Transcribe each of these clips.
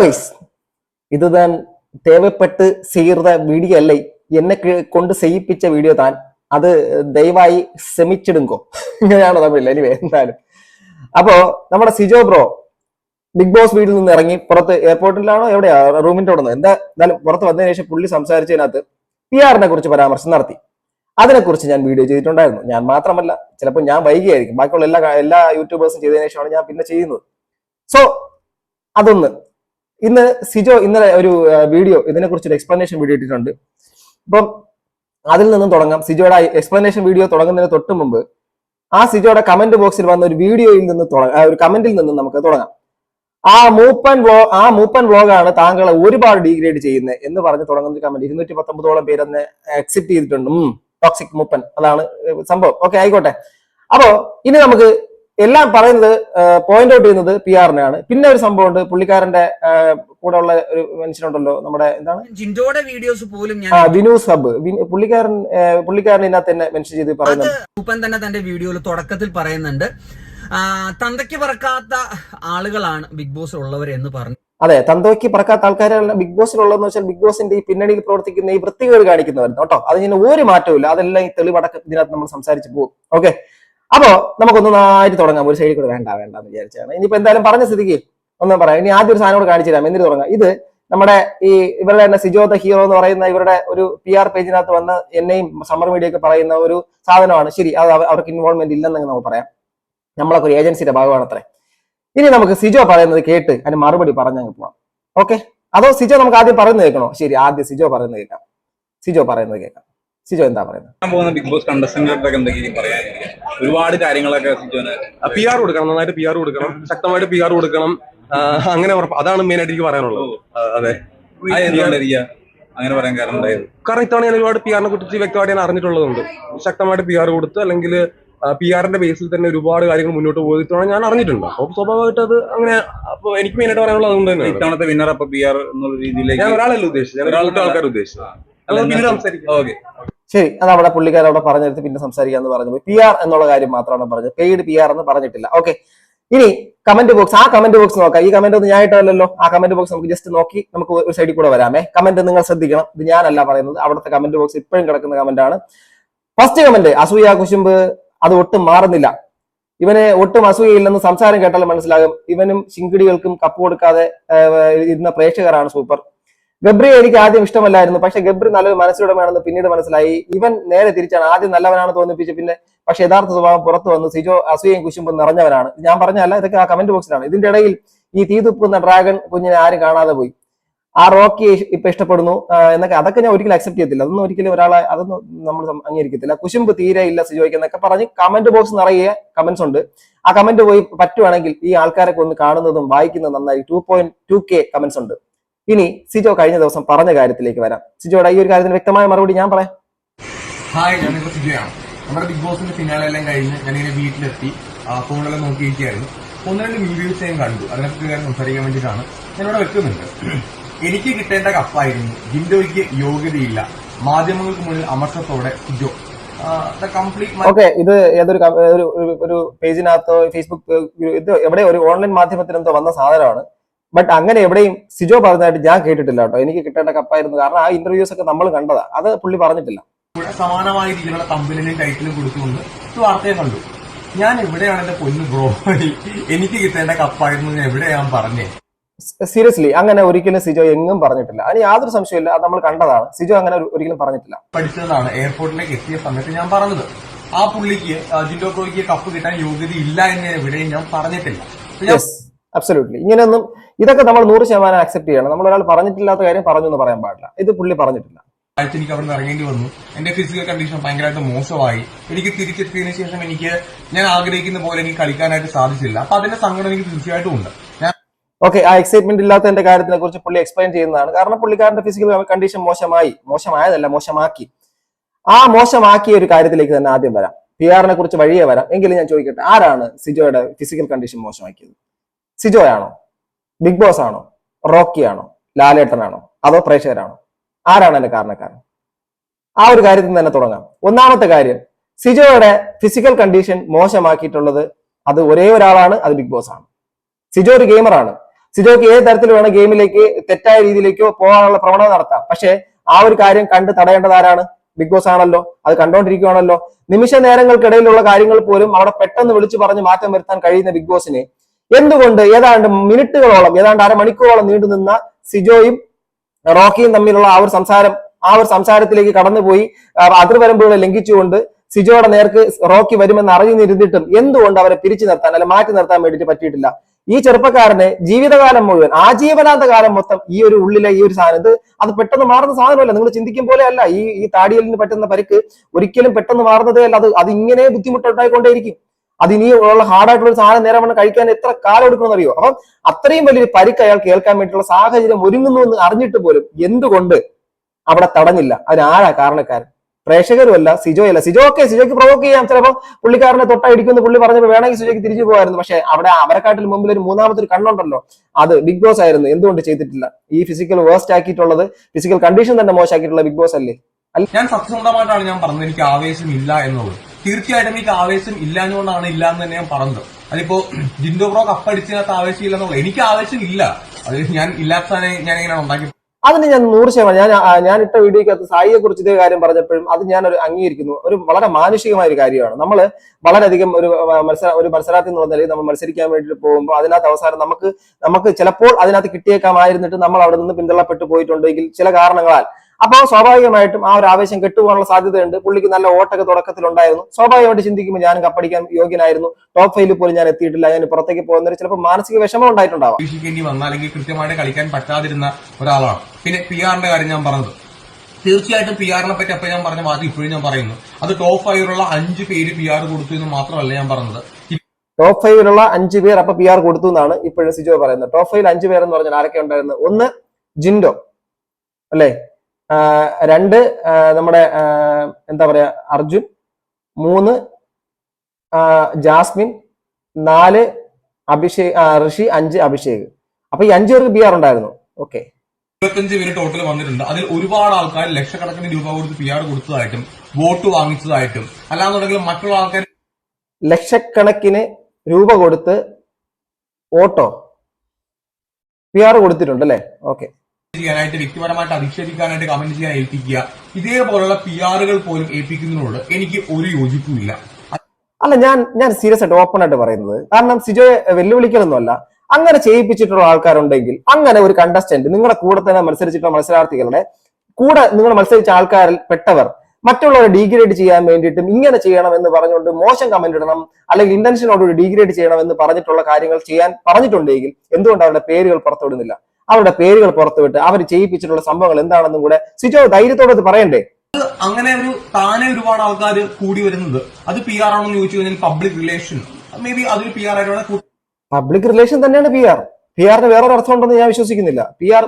Guys ഇത് താൻ തേവപ്പെട്ട് ചെയ്ത വീഡിയോ അല്ലേ? എന്നെ കൊണ്ട് ചെയ്യിപ്പിച്ച വീഡിയോ താൻ അത് ദയവായി ശ്രമിച്ചിടുങ്കോ? ഇങ്ങനെയാണോ തമിഴിൽ എനിവേ എന്തായാലും. അപ്പോ നമ്മുടെ സിജോ ബ്രോ ബിഗ് ബോസ് വീട്ടിൽ നിന്ന് ഇറങ്ങി പുറത്ത് എയർപോർട്ടിലാണോ എവിടെയാ? റൂമിന്റെ അവിടെ നിന്ന് എന്താ എന്തായാലും പുറത്ത് വന്നതിന് ശേഷം പുള്ളി സംസാരിച്ചതിനകത്ത് പി ആറിനെ കുറിച്ച് പരാമർശം നടത്തി. അതിനെക്കുറിച്ച് ഞാൻ വീഡിയോ ചെയ്തിട്ടുണ്ടായിരുന്നു. ഞാൻ മാത്രമല്ല ചിലപ്പോൾ ഞാൻ വൈകിയായിരിക്കും. ബാക്കിയുള്ള എല്ലാ എല്ലാ യൂട്യൂബേഴ്സും ചെയ്തതിനു ശേഷമാണ് ഞാൻ പിന്നെ ചെയ്യുന്നത്. സോ അതൊന്ന് ഇന്ന് സിജോ ഇന്നലെ ഒരു വീഡിയോ ഇതിനെക്കുറിച്ച് ഒരു എക്സ്പ്ലനേഷൻ വീഡിയോ ഇട്ടിട്ടുണ്ട്. അപ്പം അതിൽ നിന്നും തുടങ്ങാം. സിജോയുടെ എക്സ്പ്ലനേഷൻ വീഡിയോ തുടങ്ങുന്നതിന് തൊട്ട് മുമ്പ് ആ സിജോയുടെ കമന്റ് ബോക്സിൽ വന്ന ഒരു വീഡിയോയിൽ നിന്ന് തുടങ്ങാം ഒരു കമന്റിൽ നിന്ന് നമുക്ക് തുടങ്ങാം. ആ മൂപ്പൻ വ്ലോഗ് ആ മൂപ്പൻ വ്ലോഗാണ് താങ്കളെ ഒരുപാട് ഡീഗ്രേഡ് ചെയ്യുന്നത് എന്ന് പറഞ്ഞ് തുടങ്ങുന്ന ഒരു കമന്റ് ഇരുന്നൂറ്റി പത്തൊമ്പതോളം പേര് തന്നെ അക്സെപ്റ്റ് ചെയ്തിട്ടുണ്ട് ടോക്സിക് മൂപ്പൻ. അതാണ് സംഭവം. ഓക്കെ ആയിക്കോട്ടെ. അപ്പോ ഇനി നമുക്ക് എല്ലാം പറയുന്നത് പോയിന്റ് ഔട്ട് ചെയ്യുന്നത് പി ആറിനെയാണ് പിന്നെ ഒരു സംഭവമുണ്ട് പുള്ളിക്കാരന്റെ കൂടെ ഉള്ള ഒരു മനുഷ്യനുണ്ടല്ലോ നമ്മുടെ എന്താണ്? ജിൻഡോയുടെ വീഡിയോസ് പോലും ഞാൻ വിനു സബ്. പുള്ളിക്കാരൻ പുള്ളിക്കാരൻ ഇതിനകത്ത് തന്നെ മെൻഷൻ ചെയ്ത് പറയുന്നത് തന്നെ തന്റെ വീഡിയോയിൽ തുടക്കത്തിൽ പറയുന്നുണ്ട്. തന്തയ്ക്ക് പറക്കാത്ത ആളുകളാണ് ബിഗ് ബോസ് ഉള്ളവർ എന്ന് പറഞ്ഞു. അതെ തന്തോയ്ക്ക് പറക്കാത്ത ആൾക്കാരല്ല ബിഗ് ബോസിൽ ബോസിലുള്ളതെന്ന് വെച്ചാൽ ബിഗ് ബോസിന്റെ ഈ പിന്നണിയിൽ പ്രവർത്തിക്കുന്ന ഈ വൃത്തികേട് കാണിക്കുന്നവരുന്നു കേട്ടോ അതിന് ഒരു മാറ്റവും ഇല്ല അതെല്ലാം ഈ തെളിവടക്കം ഇതിനകത്ത് നമ്മൾ സംസാരിച്ചു പോകും. ഓക്കെ അപ്പോ നമുക്കൊന്ന് നന്നായിട്ട് തുടങ്ങാം. ഒരു സൈഡിൽ കൂടെ വേണ്ട വേണ്ട എന്ന് വിചാരിച്ചാണ്. ഇനിയിപ്പോ എന്തായാലും പറഞ്ഞ സ്ഥിതിക്ക് ഒന്നും പറയാം. ഇനി ആദ്യം ഒരു സാധനം കൂടെ കാണിച്ചു തരാം. എന്തിനു തുടങ്ങാം. ഇത് നമ്മുടെ ഈ ഇവരുടെ തന്നെ സിജോ ദ ഹീറോ എന്ന് പറയുന്ന ഇവരുടെ ഒരു പി ആർ പേജിനകത്ത് വന്ന് എന്നെയും സമ്മർ മീഡിയ ഒക്കെ പറയുന്ന ഒരു സാധനമാണ്. ശരി അത് അവ- അവർക്ക് ഇൻവോൾവ്മെന്റ് ഇല്ലെന്നൊക്കെ നമുക്ക് പറയാം. നമ്മളൊക്കെ ഒരു ഏജൻസിയുടെ ഭാഗമാണ് അത്രേ ഇനി നമുക്ക് സിജോ പറയുന്നത് കേട്ട് അതിന് മറുപടി പറഞ്ഞങ്ങ് പോവാം. ഓക്കെ അതോ സിജോ നമുക്ക് ആദ്യം പറയുന്നത് കേൾക്കണോ? ശരി ആദ്യം സിജോ പറയുന്നത് കേൾക്കാം. സിജോ പറയുന്നത് കേൾക്കാം. സിജോ എന്താ പറയുന്നത്? ഞാൻ പോകുന്ന ബിഗ് ബോസ് എന്തെങ്കിലും ഒരുപാട് കാര്യങ്ങളൊക്കെ സിജോന് പി ആർ കൊടുക്കണം നന്നായിട്ട് പി ആർ കൊടുക്കണം ശക്തമായിട്ട് പി ആർ കൊടുക്കണം. അങ്ങനെ ഉറപ്പ് അതാണ് മെയിൻ ആയിട്ട് എനിക്ക് പറയാനുള്ളത്. അതെ. അങ്ങനെ പറയാൻ കാരണം കാരണം ഇത്തവണ ഞാൻ ഒരുപാട് പി ആറിനെ കുറിച്ച് വ്യക്തമായിട്ട് ഞാൻ അറിഞ്ഞിട്ടുള്ളതുണ്ട്. ശക്തമായിട്ട് പി ആർ കൊടുത്ത് അല്ലെങ്കിൽ പി ആറിന്റെ ബേസിൽ തന്നെ ഒരുപാട് കാര്യങ്ങൾ മുന്നോട്ട് പോയി. ഇത്തവണ ഞാൻ അറിഞ്ഞിട്ടുണ്ട്. അപ്പൊ സ്വാഭാവികമായിട്ട് അത് അങ്ങനെ അപ്പൊ എനിക്ക് മെയിൻ ആയിട്ട് പറയാനുള്ളത് അതുകൊണ്ട് തന്നെ ഇത്തവണത്തെ വിന്നർ അപ്പൊ പി ആർ എന്നുള്ള രീതിയിലേക്ക് ഞാൻ ഒരാളല്ല ഉദ്ദേശിച്ചത്. ഞാൻ ഒരു കൂട്ടം ആൾക്കാർ ഉദ്ദേശിച്ചത്. ഓക്കെ. ശരി അത് അവിടെ പുള്ളിക്കാരൻ അവിടെ പറഞ്ഞെടുത്ത് പിന്നെ സംസാരിക്കാന്ന് പറഞ്ഞു പി ആർ എന്നുള്ള കാര്യം മാത്രമാണ് പറഞ്ഞത്. പെയ്ഡ് പി ആർ എന്ന് പറഞ്ഞിട്ടില്ല. ഓക്കെ ഇനി കമന്റ് ബോക്സ് ആ കമന്റ് ബോക്സ് നോക്കാം. ഈ കമന്റ് ഒന്നും ഞാൻ ഇട്ടല്ലോ ആ കമന്റ് ബോക്സ് നമുക്ക് ജസ്റ്റ് നോക്കി നമുക്ക് ഒരു സൈഡിൽ കൂടെ വരാമേ. കമന്റ് നിങ്ങൾ ശ്രദ്ധിക്കണം. ഇത് ഞാനല്ല പറയുന്നത്. അവിടുത്തെ കമന്റ് ബോക്സ് ഇപ്പോഴും കിടക്കുന്ന കമന്റ് ആണ്. ഫസ്റ്റ് കമന്റ് അസൂയ കുശുമ്പ് അത് ഒട്ടും മാറുന്നില്ല. ഇവന് ഒട്ടും അസൂയയില്ലെന്ന് സംസാരം കേട്ടാൽ മനസ്സിലാകും. ഇവനും ശിങ്കിടികൾക്കും കപ്പ് കൊടുക്കാതെ ഇരുന്ന പ്രേക്ഷകരാണ് സൂപ്പർ. ഗബ്രി എനിക്ക് ആദ്യം ഇഷ്ടമല്ലായിരുന്നു. പക്ഷെ ഗബ്രി നല്ലൊരു മനസ്സിലുടമയാണെന്ന് പിന്നീട് മനസ്സിലായി. ഇവൻ നേരെ തിരിച്ചാണ്. ആദ്യം നല്ലവനാണെന്ന് തോന്നിപ്പിച്ച് പിന്നെ പക്ഷെ യഥാർത്ഥ സ്വഭാവം പുറത്തു വന്ന് സിജോ അസൂയയും കുശുമ്പും നിറഞ്ഞവനാണ്. ഞാൻ പറഞ്ഞല്ല ഇതൊക്കെ ആ കമന്റ് ബോക്സിലാണ് ഇതിന്റെ ഇടയിൽ ഈ തീതുപ്പുന്ന ഡ്രാഗൺ കുഞ്ഞിനെ ആരും കാണാതെ പോയി. ആ റോക്കി ഇപ്പൊ ഇഷ്ടപ്പെടുന്നു എന്നൊക്കെ. അതൊക്കെ ഞാൻ ഒരിക്കലും അക്സെപ്റ്റ് ചെയ്യത്തില്ല. അതൊന്നും ഒരിക്കലും ഒരാളെ അതൊന്നും നമ്മൾ അംഗീകരിക്കത്തില്ല. കുശുമ്പ് തീരെ ഇല്ല സിജോയ്ക്ക് എന്നൊക്കെ പറഞ്ഞ് കമന്റ് ബോക്സ് നിറയെ കമന്റ്സ് ഉണ്ട്. ആ കമന്റ് പോയി പറ്റുവാണെങ്കിൽ ഈ ആൾക്കാരൊക്കെ ഒന്ന് കാണുന്നതും വായിക്കുന്നതും നന്നായി. Two point two K comments ഉണ്ട്. ഇനി സിജോ കഴിഞ്ഞ ദിവസം പറഞ്ഞ കാര്യത്തിലേക്ക് വരാം. സിജോയുടെ ഈ ഒരു കാര്യത്തിന് വ്യക്തമായ മറുപടി ഞാൻ പറയാം. ഹായ് ഞാനിപ്പോ സിജോയാണ്. നമ്മുടെ ബിഗ് ബോസിന്റെ ഫിനാലെ എല്ലാം കഴിഞ്ഞ് ഞാനിങ്ങനെ വീട്ടിലെത്തി ഫോണിലെല്ലാം നോക്കിയിരിക്കുകയായിരുന്നു ഒന്ന് രണ്ട് വീഡിയോസ് ഞാൻ കണ്ടു. അതിനെപ്പറ്റി ഞാൻ സംസാരിക്കാൻ വേണ്ടിയിട്ടാണ് ഞാനിവിടെ വെക്കുന്നുണ്ട്. എനിക്ക് കിട്ടേണ്ട കപ്പായിരുന്നു. ജിൻഡോയ്ക്ക് യോഗ്യതയില്ല. മാധ്യമങ്ങൾക്ക് മുന്നിൽ അമർഷത്തോടെ സിജോ. ഓക്കെ ഇത് ഏതൊരു ഒരു പേജിനകത്തോ ഫേസ്ബുക്ക് ഇത് എവിടെ ഒരു ഓൺലൈൻ മാധ്യമത്തിനെന്തോ വന്ന സാധനമാണ്. ബട്ട് അങ്ങനെ എവിടെയും സിജോ പറഞ്ഞതായിട്ട് ഞാൻ കേട്ടിട്ടില്ല കേട്ടോ. എനിക്ക് കിട്ടേണ്ട കപ്പായിരുന്നു. കാരണം ആ ഇന്റർവ്യൂസ് ഒക്കെ നമ്മൾ കണ്ടതാ. അത് പുള്ളി പറഞ്ഞിട്ടില്ല. സമാനമായ രീതിയിലുള്ള തമ്പിലിനും ടൈറ്റിലും കൊടുത്തുകൊണ്ട് വാർത്തയെ കണ്ടു. ഞാൻ എവിടെയാണ് എന്റെ പൊന്നു ബ്രോ എനിക്ക് കിട്ടേണ്ട കപ്പായിരുന്നു ഞാൻ എവിടെ ഞാൻ പറഞ്ഞേ? സീരിയസ്ലി അങ്ങനെ ഒരിക്കലും സിജോ എങ്ങും പറഞ്ഞിട്ടില്ല. അതിന് യാതൊരു സംശയമില്ല അത് നമ്മൾ കണ്ടതാണ്. സിജോ അങ്ങനെ ഒരിക്കലും പറഞ്ഞിട്ടില്ല. പഠിച്ചതാണ്. എയർപോർട്ടിലേക്ക് എത്തിയ സമയത്ത് ഞാൻ പറഞ്ഞത്. ആ പുള്ളിക്ക് ജിൻഡോ പ്രോയ്ക്ക് കപ്പ് കിട്ടാൻ യോഗ്യത ഇല്ല എന്ന് എവിടെയും ഞാൻ പറഞ്ഞിട്ടില്ല. അബ്സല്യൂട്ട്ലി ഇങ്ങനെയൊന്നും ഇതൊക്കെ നമ്മൾ നൂറ് ശതമാനം അക്സെപ്റ്റ് ചെയ്യണം. നമ്മൾ ഒരാൾ പറഞ്ഞിട്ടില്ലാത്ത കാര്യം പറഞ്ഞു എന്ന് പറയാൻ പാടില്ല. ഇത് പുള്ളി പറഞ്ഞിട്ടില്ല. എനിക്ക് അവിടെ നിന്ന് ഇറങ്ങേണ്ടി വന്നു. എന്റെ ഫിസിക്കൽ കണ്ടീഷൻ ഭയങ്കരമായിട്ട് മോശമായി. എനിക്ക് തിരിച്ചെത്തിയതിനു ശേഷം എനിക്ക് ഞാൻ ആഗ്രഹിക്കുന്ന പോലെ എനിക്ക് കളിക്കാനായിട്ട് സാധിച്ചില്ല. അപ്പൊ അതിന്റെ സങ്കടം എനിക്ക് തീർച്ചയായിട്ടും ഉണ്ട്. ഓക്കെ ആ എക്സൈറ്റ്മെന്റ് ഇല്ലാത്തതിന്റെ കാര്യത്തിനെ കുറിച്ച് പുള്ളി എക്സ്പ്ലെയിൻ ചെയ്യുന്നതാണ്. കാരണം പുള്ളിക്കാരന്റെ ഫിസിക്കൽ കണ്ടീഷൻ മോശമായി മോശമായതല്ല മോശമാക്കി. ആ മോശമാക്കിയ ഒരു കാര്യത്തിലേക്ക് തന്നെ ആദ്യം വരാം. പി ആറിനെ കുറിച്ച് വഴിയേ വരാം. എങ്കിലും ഞാൻ ചോദിക്കട്ടെ ആരാണ് സിജോയുടെ ഫിസിക്കൽ കണ്ടീഷൻ മോശമാക്കിയത്? സിജോയാണോ? ബിഗ് ബോസ് ആണോ? റോക്കി ആണോ? ലാലേട്ടനാണോ? അതോ പ്രേക്ഷകരാണോ? ആരാണ് എന്റെ കാരണക്കാരൻ? ആ ഒരു കാര്യത്തിൽ തന്നെ തുടങ്ങാം. ഒന്നാമത്തെ കാര്യം സിജോയുടെ ഫിസിക്കൽ കണ്ടീഷൻ മോശമാക്കിയിട്ടുള്ളത് അത് ഒരേ ഒരാളാണ് അത് ബിഗ് ബോസ് ആണ്. സിജോ ഒരു ഗെയിമറാണ് സിജോയ്ക്ക് ഏത് തരത്തിൽ വേണം ഗെയിമിലേക്ക് തെറ്റായ രീതിയിലേക്കോ പോകാനുള്ള പ്രവണത നടത്താം. പക്ഷേ ആ ഒരു കാര്യം കണ്ട് തടയേണ്ടത് ആരാണ്? ബിഗ് ബോസ് ആണല്ലോ. അത് കണ്ടോണ്ടിരിക്കുകയാണല്ലോ നിമിഷ നേരങ്ങൾക്കിടയിലുള്ള കാര്യങ്ങൾ പോലും അവിടെ പെട്ടെന്ന് വിളിച്ചു പറഞ്ഞ് മാറ്റം വരുത്താൻ കഴിയുന്ന ബിഗ് ബോസിന് എന്തുകൊണ്ട് ഏതാണ്ട് മിനിറ്റുകളോളം ഏതാണ്ട് അരമണിക്കൂറോളം നീണ്ടു നിന്ന സിജോയും റോക്കിയും തമ്മിലുള്ള ആ ഒരു സംസാരം ആ ഒരു സംസാരത്തിലേക്ക് കടന്നുപോയി. അതിർവരമ്പുകളെ ലംഘിച്ചുകൊണ്ട് സിജോയുടെ നേർക്ക് റോക്കി വരുമെന്ന് അറിഞ്ഞിരുന്നിട്ടും എന്തുകൊണ്ട് അവരെ പിരിച്ചു നിർത്താൻ അല്ലെ മാറ്റി നിർത്താൻ വേണ്ടിയിട്ട് പറ്റിയിട്ടില്ല? ഈ ചെറുപ്പക്കാരനെ ജീവിതകാലം മുഴുവൻ ആജീവനാന്ത കാലം മൊത്തം ഈ ഒരു ഉള്ളിലെ ഈ ഒരു സാധനം അത് പെട്ടെന്ന് മാറുന്ന സാധനമല്ല. നിങ്ങൾ ചിന്തിക്കും പോലെ അല്ല ഈ ഈ താടിയലിന് പറ്റുന്ന പരിക്ക് ഒരിക്കലും പെട്ടെന്ന് മാറുന്നതേ അല്ല. അത് അത് ഇങ്ങനെ ബുദ്ധിമുട്ടുണ്ടായിക്കൊണ്ടേയിരിക്കും. അത് ഇനി ഉള്ള ഹാർഡായിട്ടുള്ള ഒരു സാധനം നേരെ വേണം കഴിക്കാൻ എത്ര കാലം എടുക്കണമെന്ന് അറിയോ? അപ്പം അത്രയും വലിയൊരു പരിക്ക് അയാൾ കേൾക്കാൻ വേണ്ടിയിട്ടുള്ള സാഹചര്യം ഒരുങ്ങുന്നു എന്ന് അറിഞ്ഞിട്ട് പോലും എന്തുകൊണ്ട് അവിടെ തടഞ്ഞില്ല? അതിനാരാ കാരണക്കാരൻ? പ്രേക്ഷകരുമല്ല സിജോ അല്ല സിജോ ഒക്കെ സിജോയ്ക്ക് പ്രൊവോക്ക് ചെയ്യാം. ചിലപ്പോൾ പുള്ളിക്കാരനെ തൊട്ടടിക്കുന്നു പുള്ളി പറഞ്ഞപ്പോൾ വേണമെങ്കിൽ സിജോയ്ക്ക് തിരിച്ചു പോകായിരുന്നു പക്ഷെ അവിടെ അവരെക്കാട്ടിൽ മുമ്പിൽ ഒരു മൂന്നാമത്തെ ഒരു കണ്ണുണ്ടല്ലോ. അത് ബിഗ് ബോസ് ആയിരുന്നു. എന്തുകൊണ്ട് ചെയ്തിട്ടില്ല? ഈ ഫിസിക്കൽ വേസ്റ്റ് ആക്കിയിട്ടുള്ളത് ഫിസിക്കൽ കണ്ടീഷൻ തന്നെ മോശമാക്കിയിട്ടുള്ള ബിഗ് ബോസ് അല്ലേ? ഞാൻ സത്യസന്ധമായിട്ടാണ് ഞാൻ പറഞ്ഞത്. എനിക്ക് ആവേശം ഇല്ല എന്നുള്ളത്. തീർച്ചയായിട്ടും എനിക്ക് ആവേശം ഇല്ലാഞ്ഞുകൊണ്ടാണ് ഇല്ല എന്ന് തന്നെ ഞാൻ പറഞ്ഞത്. അതിപ്പോ ജിൻഡോ ബ്രോ കപ്പടിച്ചതിനകത്ത് ആവേശം ഇല്ല എന്നുള്ളത് എനിക്ക് ആവേശം ഇല്ല അത് ഞാൻ ഇല്ലാത്ത സാധനം ഞാൻ എങ്ങനെയാണ് ഉണ്ടാക്കി അതിന് ഞാൻ നൂറ് ശതമാനം ഞാൻ ഞാൻ ഇട്ട വീഡിയോക്കകത്ത് സായിയെ കുറിച്ച് ഇതേ കാര്യം പറഞ്ഞപ്പോഴും അത് ഞാൻ ഒരു അംഗീകരിക്കുന്നു. ഒരു വളരെ മാനുഷികമായ ഒരു കാര്യമാണ്. നമ്മൾ വളരെയധികം ഒരു മത്സര ഒരു മത്സരാർത്ഥി എന്നുള്ള നിലയിൽ നമ്മൾ മത്സരിക്കാൻ വേണ്ടിയിട്ട് പോകുമ്പോൾ അതിനകത്ത് അവസാനം നമുക്ക് നമുക്ക് ചിലപ്പോൾ അതിനകത്ത് കിട്ടിയേക്കാമായിരുന്നിട്ട് നമ്മൾ അവിടെ നിന്ന് പിന്തള്ളപ്പെട്ടു പോയിട്ടുണ്ടെങ്കിൽ ചില കാരണങ്ങളാൽ അപ്പോൾ സ്വാഭാവികമായിട്ടും ആ ഒരു ആവേശം കെട്ടുപോകാനുള്ള സാധ്യതയുണ്ട്. പുള്ളിക്ക് നല്ല ഓട്ടൊക്കെ തുടക്കത്തിലുണ്ടായിരുന്നു. സ്വാഭാവികമായിട്ട് ചിന്തിക്കുമ്പോൾ ഞാൻ കപ്പടിക്കാൻ യോഗ്യനായിരുന്നു. ടോപ്പ് ഫൈവിൽ പോലും ഞാൻ എത്തിയിട്ടില്ല. ഞാൻ പുറത്തേക്ക് പോകുന്നതിൽ ചിലപ്പോൾ മാനസിക വിഷമം ഉണ്ടായിട്ടുണ്ടാവാം. ഇനി വന്ന അല്ലെങ്കിൽ കൃത്യമായിട്ട് കളിക്കാൻ പറ്റാതിരുന്ന ഒരാളാണ്. പിന്നെ പി ആറിന്റെ കാര്യം ഞാൻ പറഞ്ഞത്. തീർച്ചയായിട്ടും പി ആറിനെ പറ്റി അപ്പൊ ഞാൻ പറഞ്ഞ വാദം ഇപ്പോഴും ഞാൻ പറയുന്നു. അത് ടോപ്പ് ഫൈവിലുള്ള അഞ്ച് പേര് പി ആർ കൊടുത്തു എന്ന് മാത്രമല്ല ഞാൻ പറഞ്ഞത്. ടോപ്പ് ഫൈവിലുള്ള അഞ്ച് പേർ അപ്പൊ പി ആർ കൊടുത്തു എന്നാണ് ഇപ്പോഴും സിജോ പറയുന്നത്. ടോപ്പ് ഫൈവിൽ അഞ്ച് പേരെന്ന് എന്ന് പറഞ്ഞാൽ ആരൊക്കെ ഉണ്ടായിരുന്നത് ഒന്ന് ജിൻഡോ. അല്ലേ? രണ്ട് നമ്മുടെ എന്താ പറയാ അർജുൻ. മൂന്ന് ജാസ്മിൻ. നാല് അഭിഷേക് ഋഷി. അഞ്ച് അഭിഷേക്. അപ്പൊ ഈ അഞ്ചു പേർക്ക് ബി ആർ ഉണ്ടായിരുന്നു. ഓക്കെ ഇരുപത്തഞ്ച് പേര് ടോട്ടൽ വന്നിട്ടുണ്ട്. അതിൽ ഒരുപാട് ആൾക്കാർ ലക്ഷക്കണക്കിന് രൂപ കൊടുത്ത് പി ആർ കൊടുത്തതായിട്ടും വോട്ട് വാങ്ങിച്ചതായിട്ടും അല്ലാന്നുണ്ടെങ്കിൽ മറ്റുള്ള ആൾക്കാർ ലക്ഷക്കണക്കിന് രൂപ കൊടുത്ത് വോട്ടോ പി ആർ കൊടുത്തിട്ടുണ്ട് അല്ലേ? ഓക്കെ ചെയ്യാനായിട്ട് വ്യക്തിപരമായിട്ട് അധിക്ഷേപിക്കാനായിട്ട് കമന്റ് ചെയ്യാൻ ഏൽപ്പിക്കുക. ഇതേപോലുള്ള പി ആറുകൾ പോലും ഏൽപ്പിക്കുന്നതിനോട് എനിക്ക് ഒരു യോജിപ്പുമില്ല. അല്ല ഞാൻ ഞാൻ സീരിയസ് ആയിട്ട് ഓപ്പൺ ആയിട്ട് പറയുന്നത്. കാരണം സിജോയെ വെല്ലുവിളിക്കലൊന്നുമല്ല. അങ്ങനെ ചെയ്യിപ്പിച്ചിട്ടുള്ള ആൾക്കാരുണ്ടെങ്കിൽ അങ്ങനെ ഒരു കണ്ടസ്റ്റന്റ് നിങ്ങളുടെ കൂടെ തന്നെ മത്സരിച്ചിട്ടുള്ള മത്സരാർത്ഥികളുടെ കൂടെ നിങ്ങൾ മത്സരിച്ച ആൾക്കാരിൽ പെട്ടവർ മറ്റുള്ളവരെ ഡീഗ്രേഡ് ചെയ്യാൻ വേണ്ടിയിട്ടും ഇങ്ങനെ ചെയ്യണം എന്ന് പറഞ്ഞുകൊണ്ട് മോശം കമന്റ് ഇടണം അല്ലെങ്കിൽ ഇന്റൻഷനോട് ഡീഗ്രേഡ് ചെയ്യണം എന്ന് പറഞ്ഞിട്ടുള്ള കാര്യങ്ങൾ ചെയ്യാൻ പറഞ്ഞിട്ടുണ്ടെങ്കിൽ എന്തുകൊണ്ട് അവരുടെ പേരുകൾ പുറത്തുവിടുന്നില്ല? അവരുടെ പേരുകൾ പുറത്തുവിട്ട് അവർ ചെയ്യിപ്പിച്ചിട്ടുള്ള സംഭവങ്ങൾ എന്താണെന്നും കൂടെ സിജോ ധൈര്യത്തോടെ അത് പറയണ്ടേ? അങ്ങനെ ഒരു താനെ ഒരുപാട് ആൾക്കാർ കൂടി വരുന്നത്. അത് പി ആർ ആണെന്ന് ചോദിച്ചു കഴിഞ്ഞാൽ പബ്ലിക് റിലേഷൻ മേ ബി അതൊരു പി ആർ ആയിട്ട് പബ്ലിക് റിലേഷൻ തന്നെയാണ് പി ആർ പി ആറിന് വേറൊരു അർത്ഥം ഉണ്ടെന്ന് ഞാൻ വിശ്വസിക്കുന്നില്ല. പി ആർ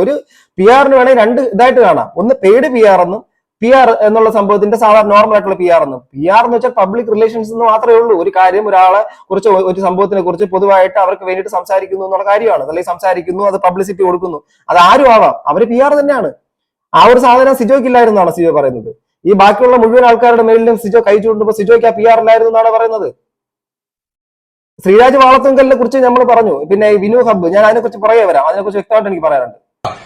ഒരു പി ആറിന് വേണമെങ്കിൽ രണ്ട് ഇതായിട്ട് കാണാം. ഒന്ന് പെയ്ഡ് പി ആർ എന്നും പി ആർ എന്നുള്ള സംഭവത്തിന്റെ സാധാരണ നോർമൽ ആയിട്ടുള്ള പി ആർ എന്ന്. പി ആർ എന്ന് വെച്ചാൽ പബ്ലിക് റിലേഷൻസ് എന്ന് മാത്രമേ ഉള്ളൂ. ഒരു കാര്യം ഒരാളെ കുറിച്ച് ഒരു സംഭവത്തിനെ കുറിച്ച് പൊതുവായിട്ട് അവർക്ക് വേണ്ടിയിട്ട് സംസാരിക്കുന്നു എന്നുള്ള കാര്യമാണ്. അല്ലെങ്കിൽ സംസാരിക്കുന്നു അത് പബ്ലിസിറ്റി കൊടുക്കുന്നു. അത് ആരും ആവാം. അവർ പി ആർ തന്നെയാണ്. ആ ഒരു സാധനം സിജോയ്ക്ക് ഇല്ലായിരുന്നാണ് സിജോ പറയുന്നത്. ഈ ബാക്കിയുള്ള മുഴുവൻ ആൾക്കാരുടെ മേലിലും സിജോ കൈ ചൂണ്ടുമ്പോൾ സിജോയ്ക്ക് ആ പി ആർ ഇല്ലായിരുന്നു എന്നാണ് പറയുന്നത്. ശ്രീരാജ് വാളത്തുങ്കലിനെ കുറിച്ച് നമ്മൾ പറഞ്ഞു. പിന്നെ ഈ വിനു ഹബ്ബ് ഞാൻ അതിനെക്കുറിച്ച് പറയേ വരാം. അതിനെക്കുറിച്ച് വ്യക്തമായിട്ട് എനിക്ക് പറയാനുണ്ട്.